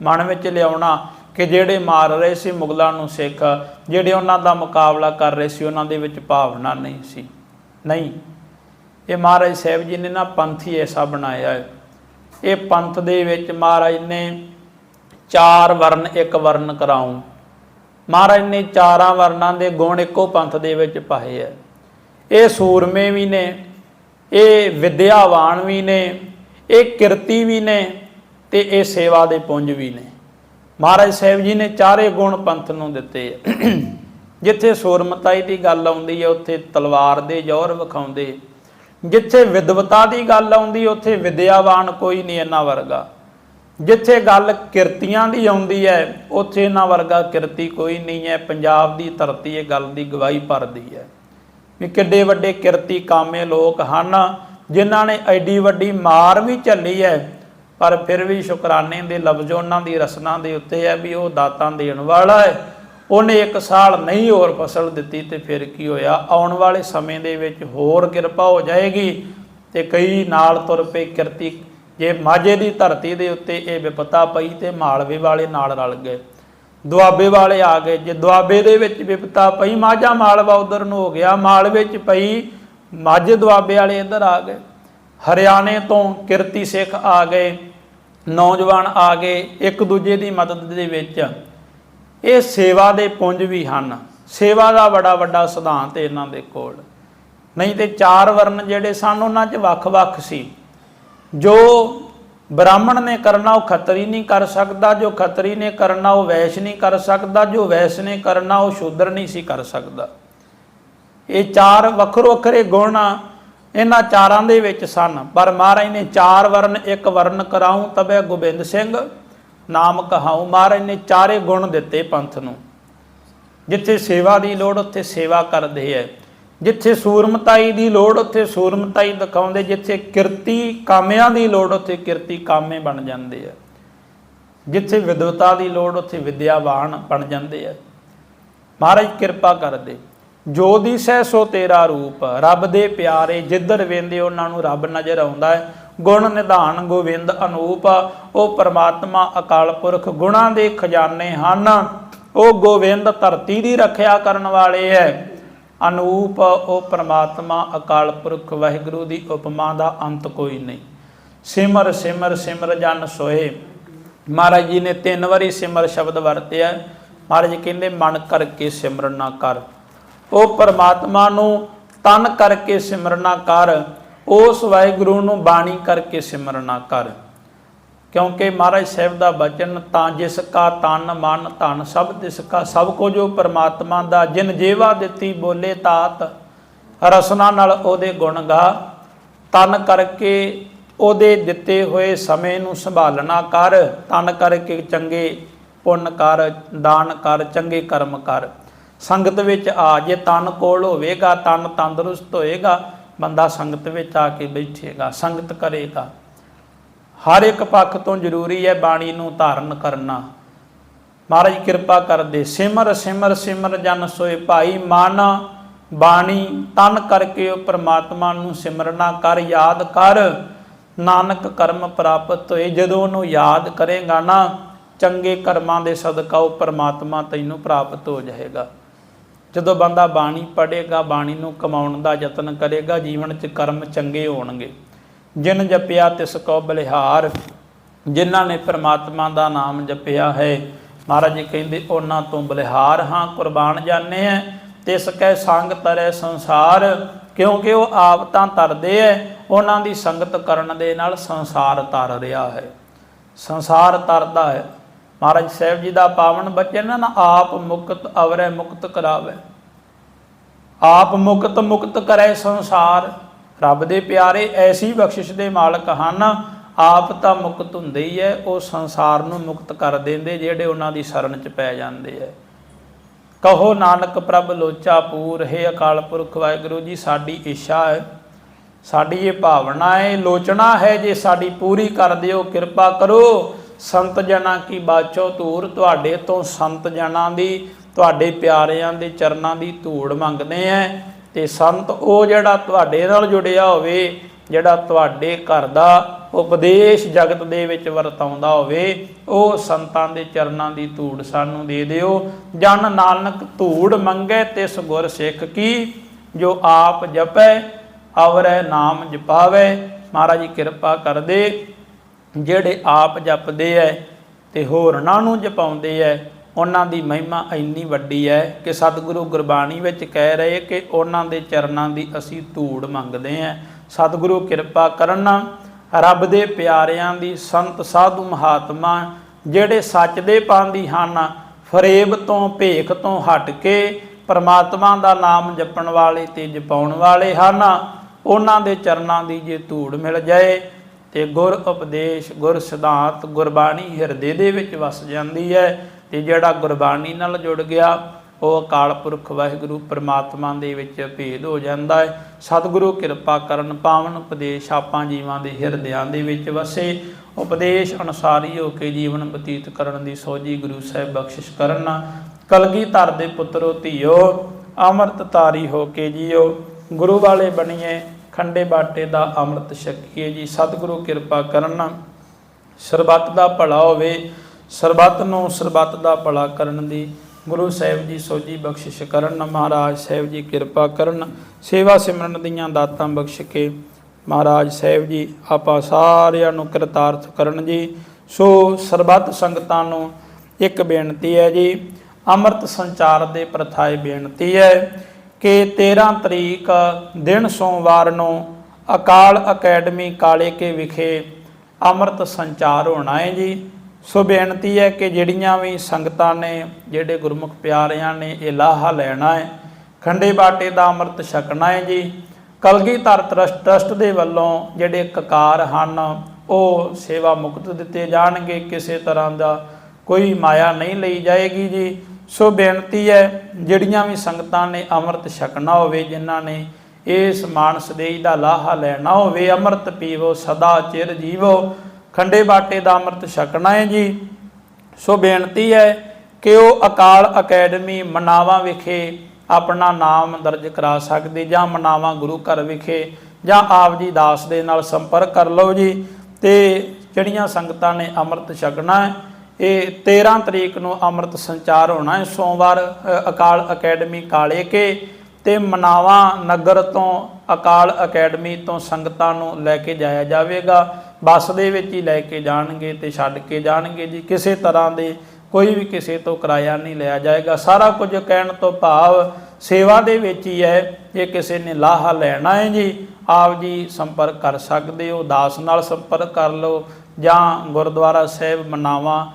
ਮਨ ਵਿੱਚ ਲਿਆਉਣਾ ਕਿ ਜਿਹੜੇ ਮਾਰ ਰਹੇ ਸੀ ਮੁਗਲਾਂ ਨੂੰ ਸਿੱਖ, ਜਿਹੜੇ ਉਹਨਾਂ ਦਾ ਮੁਕਾਬਲਾ ਕਰ ਰਹੇ ਸੀ, ਉਹਨਾਂ ਦੇ ਵਿੱਚ ਭਾਵਨਾ ਨਹੀਂ ਸੀ। ਨਹੀਂ, ਇਹ ਮਹਾਰਾਜ ਸਾਹਿਬ ਜੀ ਨੇ ਨਾ ਪੰਥ ਹੀ ਐਸਾ ਬਣਾਇਆ ਹੈ। ਇਹ ਪੰਥ ਦੇ ਵਿੱਚ ਮਹਾਰਾਜ ਨੇ ਚਾਰ ਵਰਨ ਇੱਕ ਵਰਨ ਕਰਾਉ ਮਹਾਰਾਜ ਨੇ ਚਾਰਾਂ ਵਰਨਾਂ ਦੇ ਗੁਣ ਇੱਕੋ ਪੰਥ ਦੇ ਵਿੱਚ ਪਾਏ ਹੈ। ਇਹ ਸੂਰਮੇ ਵੀ ਨੇ, ਇਹ ਵਿਦਿਆਵਾਨ ਵੀ ਨੇ, ਇਹ ਕਿਰਤੀ ਵੀ ਨੇ ਤੇ ਇਹ ਸੇਵਾ ਦੇ ਪੁੰਜ ਵੀ ਨੇ। ਮਹਾਰਾਜ ਸਾਹਿਬ ਜੀ ਨੇ ਚਾਰੇ ਗੁਣ ਪੰਥ ਨੂੰ ਦਿੱਤੇ ਆ। ਜਿੱਥੇ ਸੂਰਮਤਾਈ ਦੀ ਗੱਲ ਆਉਂਦੀ ਹੈ ਉੱਥੇ ਤਲਵਾਰ ਦੇ ਜ਼ੋਰ ਵਿਖਾਉਂਦੇ ਜਿੱਥੇ ਵਿਦਵਤਾ ਦੀ ਗੱਲ ਆਉਂਦੀ, ਉੱਥੇ ਵਿਦਿਆਵਾਨ ਕੋਈ ਨਹੀਂ ਇਹਨਾਂ ਵਰਗਾ। ਜਿੱਥੇ ਗੱਲ ਕਿਰਤੀਆਂ ਦੀ ਆਉਂਦੀ ਹੈ ਉੱਥੇ ਇਹਨਾਂ ਵਰਗਾ ਕਿਰਤੀ ਕੋਈ ਨਹੀਂ ਹੈ ਪੰਜਾਬ ਦੀ ਧਰਤੀ ਇਹ ਗੱਲ ਦੀ ਗਵਾਹੀ ਭਰਦੀ ਹੈ ਵੀ ਕਿੱਡੇ ਵੱਡੇ ਕਿਰਤੀ ਕਾਮੇ ਲੋਕ ਹਨ, ਜਿਨ੍ਹਾਂ ਨੇ ਐਡੀ ਵੱਡੀ ਮਾਰ ਵੀ ਝੱਲੀ ਹੈ, ਪਰ ਫਿਰ ਵੀ ਸ਼ੁਕਰਾਨੇ ਦੇ ਲਫ਼ਜ਼ ਉਹਨਾਂ ਦੀ ਰਸਨਾ ਦੇ ਉੱਤੇ ਹੈ ਵੀ ਉਹ ਦਾਤਾਂ ਦੇਣ ਵਾਲਾ ਹੈ। ਉਹਨੇ ਇੱਕ ਸਾਲ ਨਹੀਂ ਹੋਰ ਫਸਲ ਦਿੱਤੀ ਤੇ ਫਿਰ ਕੀ ਹੋਇਆ? ਆਉਣ ਵਾਲੇ ਸਮੇਂ ਦੇ ਵਿੱਚ ਹੋਰ ਕਿਰਪਾ ਹੋ ਜਾਏਗੀ ਤੇ ਕਈ ਨਾਲ ਤੁਰ ਪਏ ਕਿਰਤੀ ਜੇ ਮਾਝੇ ਦੀ ਧਰਤੀ ਦੇ ਉੱਤੇ ਇਹ ਵਿਪਤਾ ਪਈ ਤੇ ਮਾਲਵੇ ਵਾਲੇ ਨਾਲ ਰਲ ਗਏ। ਦੁਆਬੇ ਵਾਲੇ ਆ ਗਏ। ਜੇ ਦੁਆਬੇ ਦੇ ਵਿੱਚ ਵਿਪਤਾ ਪਈ, ਮਾਝਾ ਮਾਲਵਾ ਉਧਰ ਨੂੰ ਹੋ ਗਿਆ। ਮਾਲਵੇ ਚ ਪਈ, ਮਾਝੇ ਦੁਆਬੇ ਵਾਲੇ ਇੱਧਰ ਆ ਗਏ। ਹਰਿਆਣੇ ਤੋਂ ਕਿਰਤੀ ਸਿੱਖ ਆ ਗਏ, ਨੌਜਵਾਨ ਆ ਗਏ, ਇੱਕ ਦੂਜੇ ਦੀ ਮਦਦ ਦੇ ਵਿੱਚ। ਇਹ ਸੇਵਾ ਦੇ ਪੁੰਜ ਵੀ ਹਨ। ਸੇਵਾ ਦਾ ਬੜਾ ਵੱਡਾ ਸਿਧਾਂਤ ਇਹਨਾਂ ਦੇ ਕੋਲ। ਨਹੀਂ ਤੇ ਚਾਰ ਵਰਨ ਜਿਹੜੇ ਸਨ, ਉਹਨਾਂ 'ਚ ਵੱਖ-ਵੱਖ ਸੀ। ਜੋ ਬ੍ਰਾਹਮਣ ਨੇ ਕਰਨਾ ਉਹ ਖੱਤਰੀ ਨਹੀਂ ਕਰ ਸਕਦਾ, ਜੋ ਖੱਤਰੀ ਨੇ ਕਰਨਾ ਉਹ ਵੈਸ਼ ਨਹੀਂ ਕਰ ਸਕਦਾ, ਜੋ ਵੈਸ਼ ਨੇ ਕਰਨਾ ਉਹ ਸ਼ੂਦਰ ਨਹੀਂ ਸੀ ਕਰ ਸਕਦਾ। ਇਹ ਚਾਰ ਵੱਖਰੋ ਵੱਖਰੇ ਗੁਣ ਇਹਨਾਂ ਚਾਰਾਂ ਦੇ ਵਿੱਚ ਸਨ। ਪਰ ਮਹਾਰਾਜ ਨੇ ਚਾਰ ਵਰਨ, ਇੱਕ ਵਰਨ ਕਰਾਉ, ਤਬੇ ਗੋਬਿੰਦ ਸਿੰਘ, ਨਾਮ ਕਹਾਉ। ਮਹਾਰਾਜ ਨੇ ਚਾਰੇ ਗੁਣ ਦਿੱਤੇ ਪੰਥ ਨੂੰ। ਜਿੱਥੇ ਸੇਵਾ ਦੀ ਲੋੜ, ਉੱਥੇ ਸੇਵਾ ਕਰਦੇ ਐ। ਜਿੱਥੇ ਸੂਰਮਤਾਈ ਦੀ ਲੋੜ, ਉੱਥੇ ਸੂਰਮਤਾਈ ਦਿਖਾਉਂਦੇ, ਜਿੱਥੇ ਕਿਰਤੀ ਕਾਮਿਆਂ ਦੀ ਲੋੜ, ਉੱਥੇ ਕਿਰਤੀ ਕਾਮੇ ਬਣ ਜਾਂਦੇ ਆ। ਜਿੱਥੇ ਵਿਦਵਤਾ ਦੀ ਲੋੜ, ਉੱਥੇ ਵਿਦਿਆਵਾਨ ਬਣ ਜਾਂਦੇ ਆ। ਮਹਾਰਾਜ ਕਿਰਪਾ ਕਰਦੇ। ਜੋ ਦੀ ਸਹਿ ਸੋ ਤੇਰਾ ਰੂਪ, ਰੱਬ ਦੇ ਪਿਆਰੇ ਜਿੱਧਰ ਵੇਂਦੇ ਉਹਨਾਂ ਨੂੰ ਰੱਬ ਨਜ਼ਰ ਆਉਂਦਾ ਹੈ। ਗੁਣ ਨਿਧਾਨ ਗੋਵਿੰਦ ਅਨੂਪ, ਉਹ ਪਰਮਾਤਮਾ ਅਕਾਲ ਪੁਰਖ ਗੁਣਾਂ ਦੇ ਖਜ਼ਾਨੇ ਹਨ। ਉਹ ਗੋਵਿੰਦ ਧਰਤੀ ਦੀ ਰੱਖਿਆ ਕਰਨ ਵਾਲੇ ਹੈ। ਅਨੂਪ, ਉਹ ਪਰਮਾਤਮਾ, ਅਕਾਲ ਪੁਰਖ, ਵਾਹਿਗੁਰੂ ਦੀ ਉਪਮਾ ਦਾ ਅੰਤ ਕੋਈ ਨਹੀਂ। ਸਿਮਰ ਸਿਮਰ ਸਿਮਰ ਜਨ ਸੋਏ ਮਹਾਰਾਜ ਜੀ ਨੇ ਤਿੰਨ ਵਾਰੀ ਸਿਮਰ ਸ਼ਬਦ ਵਰਤਿਆ ਮਹਾਰਾਜ ਜੀ ਕਹਿੰਦੇ, ਮਨ ਕਰਕੇ ਸਿਮਰਨ ਨਾ ਕਰ। ਉਹ ਪਰਮਾਤਮਾ ਨੂੰ ਤਨ ਕਰਕੇ ਸਿਮਰਨਾ ਕਰ। ਉਸ ਵਾਹਿਗੁਰੂ ਨੂੰ ਬਾਣੀ ਕਰਕੇ ਸਿਮਰਨਾ ਕਰ। ਕਿਉਂਕਿ ਮਹਾਰਾਜ ਸਾਹਿਬ ਦਾ ਬਚਨ, ਤਾਂ ਜਿਸ ਕਾ ਤਨ ਮਨ ਧਨ, ਸਭ ਤਿਸ ਕਾ ਸਭ ਕੁਝ ਉਹ ਪਰਮਾਤਮਾ ਦਾ, ਜਿਨ ਜੀਵਾ ਦਿੱਤੀ ਬੋਲੇ ਤਾਤ, ਰਸਨਾ ਨਾਲ ਉਹਦੇ ਗੁਣ ਗਾ। ਤਨ ਕਰਕੇ ਉਹਦੇ ਦਿੱਤੇ ਹੋਏ ਸਮੇਂ ਨੂੰ ਸੰਭਾਲਣਾ ਕਰ, ਤਨ ਕਰਕੇ ਚੰਗੇ ਪੁੰਨ ਕਰ, ਦਾਨ ਕਰ, ਚੰਗੇ ਕਰਮ ਕਰ। ਸੰਗਤ ਵਿੱਚ ਆ ਜੇ ਤਨ ਕੋਲ ਹੋਵੇਗਾ, ਤਨ ਤੰਦਰੁਸਤ ਹੋਏਗਾ, ਬੰਦਾ ਸੰਗਤ ਵਿੱਚ ਆ ਕੇ ਬੈਠੇਗਾ, ਸੰਗਤ ਕਰੇਗਾ। ਹਰ ਇੱਕ ਪੱਖ ਤੋਂ ਜ਼ਰੂਰੀ ਹੈ ਬਾਣੀ ਨੂੰ ਧਾਰਨ ਕਰਨਾ। ਮਹਾਰਾਜ ਕਿਰਪਾ ਕਰਦੇ, ਸਿਮਰ ਸਿਮਰ ਸਿਮਰ ਜਨ ਸੋਏ ਭਾਈ, ਮਨ, ਬਾਣੀ, ਤਨ ਕਰਕੇ ਉਹ ਪ੍ਰਮਾਤਮਾ ਨੂੰ ਸਿਮਰਨਾ ਕਰ, ਯਾਦ ਕਰ। ਨਾਨਕ ਕਰਮ ਪ੍ਰਾਪਤ ਹੋਏ, ਜਦੋਂ ਉਹਨੂੰ ਯਾਦ ਕਰੇਗਾ ਨਾ, ਚੰਗੇ ਕਰਮਾਂ ਦੇ ਸਦਕਾ ਉਹ ਪ੍ਰਮਾਤਮਾ ਤੈਨੂੰ ਪ੍ਰਾਪਤ ਹੋ ਜਾਏਗਾ। ਜਦੋਂ ਬੰਦਾ ਬਾਣੀ ਪੜ੍ਹੇਗਾ, ਬਾਣੀ ਨੂੰ ਕਮਾਉਣ ਦਾ ਯਤਨ ਕਰੇਗਾ, ਜੀਵਨ 'ਚ ਕਰਮ ਚੰਗੇ ਹੋਣਗੇ। ਜਿਨ ਜਪਿਆ ਤਿਸ ਕੋ ਬਲਿਹਾਰ, ਜਿਨ੍ਹਾਂ ਨੇ ਪ੍ਰਮਾਤਮਾ ਦਾ ਨਾਮ ਜਪਿਆ ਹੈ। ਮਹਾਰਾਜ ਜੀ ਕਹਿੰਦੇ, ਉਹਨਾਂ ਤੋਂ ਬਲਿਹਾਰ ਹਾਂ, ਕੁਰਬਾਨ ਜਾਣੇ ਐ। ਤਿਸ ਕੈ ਸੰਗ ਤਰੈ ਸੰਸਾਰ, ਕਿਉਂਕਿ ਉਹ ਆਪ ਤਾਂ ਤਰਦੇ ਐ। ਉਹਨਾਂ ਦੀ ਸੰਗਤ ਕਰਨ ਦੇ ਨਾਲ ਸੰਸਾਰ ਤਰ ਰਿਹਾ ਹੈ। ਸੰਸਾਰ ਤਰਦਾ ਹੈ। ਮਹਾਰਾਜ ਸਾਹਿਬ ਜੀ ਦਾ ਪਾਵਨ ਬਚਨ ਨਾ ਆਪ ਮੁਕਤ ਅਵਰੈ ਮੁਕਤ ਕਰਾਵੇ। ਆਪ ਮੁਕਤ ਮੁਕਤ ਕਰੈ ਸੰਸਾਰ। ਰੱਬ ਦੇ ਪਿਆਰੇ ਐਸੀ ਬਖਸ਼ਿਸ਼ ਦੇ ਮਾਲਕ ਹਨ, ਆਪ ਤਾਂ ਮੁਕਤ ਹੁੰਦੇ ਹੀ ਐ, ਉਹ ਸੰਸਾਰ ਨੂੰ ਮੁਕਤ ਕਰ ਦਿੰਦੇ ਜਿਹੜੇ ਉਹਨਾਂ ਦੀ ਸ਼ਰਨ ਚ ਪੈ ਜਾਂਦੇ ਐ। ਕਹੋ ਨਾਨਕ ਪ੍ਰਭ ਲੋਚਾ ਪੂਰ, ਹੈ ਅਕਾਲ ਪੁਰਖ ਵਾਹਿਗੁਰੂ ਜੀ, ਸਾਡੀ ਇੱਛਾ ਹੈ ਸਾਡੀ ਇਹ ਭਾਵਨਾ ਹੈ ਲੋਚਨਾ ਹੈ ਜੇ ਸਾਡੀ ਪੂਰੀ ਕਰ ਦਿਓ, ਕਿਰਪਾ ਕਰੋ, ਸੰਤ ਜਨਾਂ ਕੀ ਬਾਚੋ ਧੂਰ ਤੁਹਾਡੇ ਤੋਂ ਸੰਤ ਜਨਾਂ ਦੀ, ਤੁਹਾਡੇ ਪਿਆਰਿਆਂ ਦੇ ਚਰਨਾਂ ਦੀ ਧੂੜ ਮੰਗਦੇ ਐ ਤੇ ਸੰਤ ਉਹ ਜਿਹੜਾ ਤੁਹਾਡੇ ਨਾਲ ਜੁੜਿਆ ਹੋਵੇ, ਜਿਹੜਾ ਤੁਹਾਡੇ ਘਰ ਦਾ ਉਪਦੇਸ਼ ਜਗਤ ਦੇ ਵਿੱਚ ਵਰਤਾਉਂਦਾ ਹੋਵੇ, ਉਹ ਸੰਤਾਂ ਦੇ ਚਰਨਾਂ ਦੀ ਧੂੜ ਸਾਨੂੰ ਦੇ ਦਿਓ। ਜਨ ਨਾਨਕ ਧੂੜ ਮੰਗੇ ਤਿਸ ਗੁਰ ਸਿੱਖ ਕੀ, ਜੋ ਆਪ ਜਪੈ ਅਵਰੈ ਨਾਮ ਜਪਾਵੇ। ਮਹਾਰਾਜ ਜੀ, ਕਿਰਪਾ ਕਰਦੇ, ਜਿਹੜੇ ਆਪ ਜਪਦੇ ਐ ਤੇ ਹੋਰਨਾਂ ਨੂੰ ਜਪਾਉਂਦੇ ਐ ਉਹਨਾਂ ਦੀ ਮਹਿਮਾ ਇੰਨੀ ਵੱਡੀ ਹੈ ਕਿ ਸਤਿਗੁਰੂ ਗੁਰਬਾਣੀ ਵਿੱਚ ਕਹਿ ਰਹੇ ਕਿ ਉਹਨਾਂ ਦੇ ਚਰਨਾਂ ਦੀ ਅਸੀਂ ਧੂੜ ਮੰਗਦੇ ਹਾਂ। ਸਤਿਗੁਰੂ ਕਿਰਪਾ ਕਰਨ ਰੱਬ ਦੇ ਪਿਆਰਿਆਂ ਦੀ ਸੰਤ ਸਾਧੂ ਮਹਾਤਮਾ ਜਿਹੜੇ ਸੱਚ ਦੇ ਪਾਉਂਦੀ ਹਨ, ਫਰੇਬ ਤੋਂ ਭੇਖ ਤੋਂ ਹਟ ਕੇ ਪਰਮਾਤਮਾ ਦਾ ਨਾਮ ਜਪਣ ਵਾਲੇ ਤੇ ਜਪਾਉਣ ਵਾਲੇ ਹਨ, ਉਹਨਾਂ ਦੇ ਚਰਨਾਂ ਦੀ ਜੇ ਧੂੜ ਮਿਲ ਜਾਏ ਤੇ ਗੁਰ ਉਪਦੇਸ਼, ਗੁਰ ਸਿਧਾਂਤ ਗੁਰਬਾਣੀ ਹਿਰਦੇ ਦੇ ਵਿੱਚ ਵਸ ਜਾਂਦੀ ਹੈ। ਤੇ ਜਿਹੜਾ ਗੁਰਬਾਣੀ ਨਾਲ ਜੁੜ ਗਿਆ, ਉਹ ਅਕਾਲ ਪੁਰਖ ਵਾਹਿਗੁਰੂ ਪ੍ਰਮਾਤਮਾ ਦੇ ਵਿੱਚ ਭੇਦ ਹੋ ਜਾਂਦਾ ਹੈ। ਸਤਿਗੁਰੂ ਕਿਰਪਾ ਕਰਨ, ਪਾਵਨ ਉਪਦੇਸ਼ ਆਪਾਂ ਜੀਵਾਂ ਦੇ ਹਿਰਦਿਆਂ ਦੇ ਵਿੱਚ ਵਸੇ। ਉਪਦੇਸ਼ ਅਨੁਸਾਰੀ ਹੋ ਕੇ ਜੀਵਨ ਬਤੀਤ ਕਰਨ ਦੀ ਸੋਝੀ ਗੁਰੂ ਸਾਹਿਬ ਬਖਸ਼ਿਸ਼ ਕਰਨ। ਕਲਗੀ ਧਰ ਦੇ ਪੁੱਤਰੋ ਧੀਓ, ਅੰਮ੍ਰਿਤ ਤਾਰੀ ਹੋ ਕੇ ਜੀਓ। ਗੁਰੂ ਵਾਲੇ ਬਣੀਏ, ਖੰਡੇ ਬਾਟੇ ਦਾ ਅੰਮ੍ਰਿਤ ਛਕੀਏ ਜੀ। ਸਤਿਗੁਰੂ ਕਿਰਪਾ ਕਰਨ। ਸਰਬੱਤ ਦਾ ਭਲਾ ਹੋਵੇ। ਸਰਬੱਤ ਨੂੰ ਸਰਬੱਤ ਦਾ ਭਲਾ ਕਰਨ ਦੀ, ਗੁਰੂ ਸਾਹਿਬ ਜੀ ਸੋਝੀ ਬਖਸ਼ਿਸ਼ ਕਰਨ, ਮਹਾਰਾਜ ਸਾਹਿਬ ਜੀ ਕਿਰਪਾ ਕਰਨ, ਸੇਵਾ ਸਿਮਰਨ ਦੀਆਂ ਦਾਤਾਂ ਬਖਸ਼ ਕੇ, ਮਹਾਰਾਜ ਸਾਹਿਬ ਜੀ ਆਪਾਂ ਸਾਰਿਆਂ ਨੂੰ ਕਿਰਤਾਰਥ ਕਰਨ ਜੀ। ਸੋ ਸਰਬੱਤ ਸੰਗਤਾਂ ਨੂੰ ਇੱਕ ਬੇਨਤੀ ਹੈ ਜੀ, ਅੰਮ੍ਰਿਤ ਸੰਚਾਰ ਦੇ ਪ੍ਰਥਾਏ ਬੇਨਤੀ ਹੈ ਕਿ 13 ਤਰੀਕ ਦਿਨ ਸੋਮਵਾਰ ਨੂੰ ਅਕਾਲ ਅਕੈਡਮੀ ਕਾਲੇ ਕੇ ਵਿਖੇ ਅੰਮ੍ਰਿਤ ਸੰਚਾਰ ਹੋਣਾ ਹੈ ਜੀ। ਸੋ ਬੇਨਤੀ ਹੈ ਕਿ ਜਿਹੜੀਆਂ ਵੀ ਸੰਗਤਾਂ ਨੇ, ਜਿਹੜੇ ਗੁਰਮੁਖ ਪਿਆਰਿਆਂ ਨੇ ਇਹ ਲਾਹਾ ਲੈਣਾ ਹੈ, ਖੰਡੇ ਬਾਟੇ ਦਾ ਅੰਮ੍ਰਿਤ ਛਕਣਾ ਹੈ ਜੀ। ਕਲਗੀਧਰ ਟਰਸਟ ਟਰਸਟ ਦੇ ਵੱਲੋਂ ਜਿਹੜੇ ਕਕਾਰ ਹਨ, ਉਹ ਸੇਵਾ ਮੁਕਤ ਦਿੱਤੇ ਜਾਣਗੇ, ਕਿਸੇ ਤਰ੍ਹਾਂ ਦਾ ਕੋਈ ਮਾਇਆ ਨਹੀਂ ਲਈ ਜਾਏਗੀ ਜੀ। ਸੋ ਬੇਨਤੀ ਹੈ, ਜਿਹੜੀਆਂ ਵੀ ਸੰਗਤਾਂ ਨੇ ਅੰਮ੍ਰਿਤ ਛਕਣਾ ਹੋਵੇ, ਜਿਨ੍ਹਾਂ ਨੇ ਇਸ ਮਾਨਸ ਦੇਈ ਦਾ ਲਾਹਾ ਲੈਣਾ ਹੋਵੇ, ਅੰਮ੍ਰਿਤ ਪੀਵੋ, ਸਦਾ ਚਿਰ ਜੀਵੋ। ਖੰਡੇ ਬਾਟੇ ਦਾ ਅੰਮ੍ਰਿਤ ਛਕਣਾ ਹੈ ਜੀ। ਸੋ ਬੇਨਤੀ ਹੈ ਕਿ ਉਹ ਅਕਾਲ ਅਕੈਡਮੀ ਮਨਾਵਾ ਵਿਖੇ ਆਪਣਾ ਨਾਮ ਦਰਜ ਕਰਾ ਸਕਦੇ ਜਾਂ ਮਨਾਵਾ ਗੁਰੂ ਘਰ ਵਿਖੇ ਜਾਂ ਆਪ ਜੀ ਦਾਸ ਦੇ ਨਾਲ ਸੰਪਰਕ ਕਰ ਲਓ ਜੀ। ਤੇ ਜਿਹੜੀਆਂ ਸੰਗਤਾਂ ਨੇ ਅੰਮ੍ਰਿਤ ਛਕਣਾ ਹੈ, ਇਹ 13 ਤਰੀਕ ਨੂੰ ਅੰਮ੍ਰਿਤ ਸੰਚਾਰ ਹੋਣਾ ਹੈ। ਸੋਮਵਾਰ ਅਕਾਲ ਅਕੈਡਮੀ ਕਾਲੇ ਕੇ ਤੇ ਮਨਾਵਾ ਨਗਰ ਤੋਂ ਅਕਾਲ ਅਕੈਡਮੀ ਤੋਂ ਸੰਗਤਾਂ ਨੂੰ ਲੈ ਕੇ ਜਾਇਆ ਜਾਵੇਗਾ। ਬੱਸ ਦੇ ਵਿੱਚ ਹੀ ਲੈ ਕੇ ਜਾਣਗੇ ਤੇ ਛੱਡ ਕੇ ਜਾਣਗੇ ਜੀ। ਕਿਸੇ ਤਰ੍ਹਾਂ ਦੇ ਕੋਈ ਵੀ ਕਿਸੇ ਤੋਂ ਕਿਰਾਇਆ ਨਹੀਂ ਲਿਆ ਜਾਏਗਾ। ਸਾਰਾ ਕੁਝ ਕਹਿਣ ਤੋਂ ਭਾਵ ਸੇਵਾ ਦੇ ਵਿੱਚ ਹੀ ਹੈ। ਜੇ ਕਿਸੇ ਨੇ ਲਾਹਾ ਲੈਣਾ ਹੈ ਜੀ, ਆਪ ਜੀ ਸੰਪਰਕ ਕਰ ਸਕਦੇ ਹੋ, ਦਾਸ ਨਾਲ ਸੰਪਰਕ ਕਰ ਲਓ ਜਾਂ ਗੁਰਦੁਆਰਾ ਸਾਹਿਬ ਮਨਾਵਾ,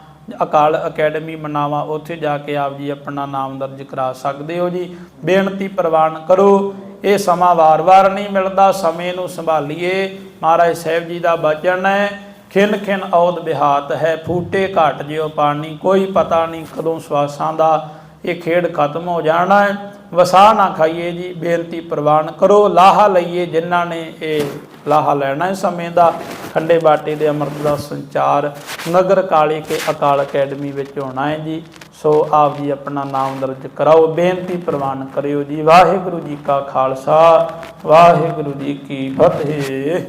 ਅਕਾਲ ਅਕੈਡਮੀ ਮਨਾਵਾ, ਉੱਥੇ ਜਾ ਕੇ ਆਪ ਜੀ ਆਪਣਾ ਨਾਮ ਦਰਜ ਕਰਾ ਸਕਦੇ ਹੋ ਜੀ। ਬੇਨਤੀ ਪ੍ਰਵਾਨ ਕਰੋ ਇਹ ਸਮਾਂ ਵਾਰ-ਵਾਰ ਨਹੀਂ ਮਿਲਦਾ, ਸਮੇਂ ਨੂੰ ਸੰਭਾਲੀਏ। ਮਹਾਰਾਜ ਸਾਹਿਬ ਜੀ ਦਾ ਬਚਨ ਹੈ ਖਿਨ ਖਿਨ ਔਦ ਬਿਹਾਤ ਹੈ, ਫੂਟੇ ਘਟ ਜਿਉ ਪਾਣੀ, ਕੋਈ ਪਤਾ ਨਹੀਂ ਕਦੋਂ ਸਵਾਸਾਂ ਦਾ ਇਹ ਖੇਡ ਖਤਮ ਹੋ ਜਾਣਾ ਹੈ। ਵਸਾ ਨਾ ਖਾਈਏ ਜੀ, ਬੇਨਤੀ ਪ੍ਰਵਾਨ ਕਰੋ, ਲਾਹਾ ਲਈਏ ਜਿਨ੍ਹਾਂ ਨੇ ਇਹ ਲਾਹਾ ਲੈਣਾ ਹੈ ਸਮੇਂ ਦਾ। ਖੰਡੇ ਬਾਟੇ ਦੇ ਅੰਮ੍ਰਿਤ ਦਾ ਸੰਚਾਰ ਨਗਰ ਕਾਲੀ ਕੇ ਅਕਾਲ ਅਕੈਡਮੀ ਵਿੱਚ ਹੋਣਾ ਹੈ ਜੀ। ਸੋ ਆਪ ਜੀ ਆਪਣਾ ਨਾਮ ਦਰਜ ਕਰਾਓ, ਬੇਨਤੀ ਪ੍ਰਵਾਨ ਕਰਿਓ ਜੀ, ਵਾਹਿਗੁਰੂ ਜੀ ਕਾ ਖਾਲਸਾ, ਵਾਹਿਗੁਰੂ ਜੀ ਕੀ ਫਤਿਹ।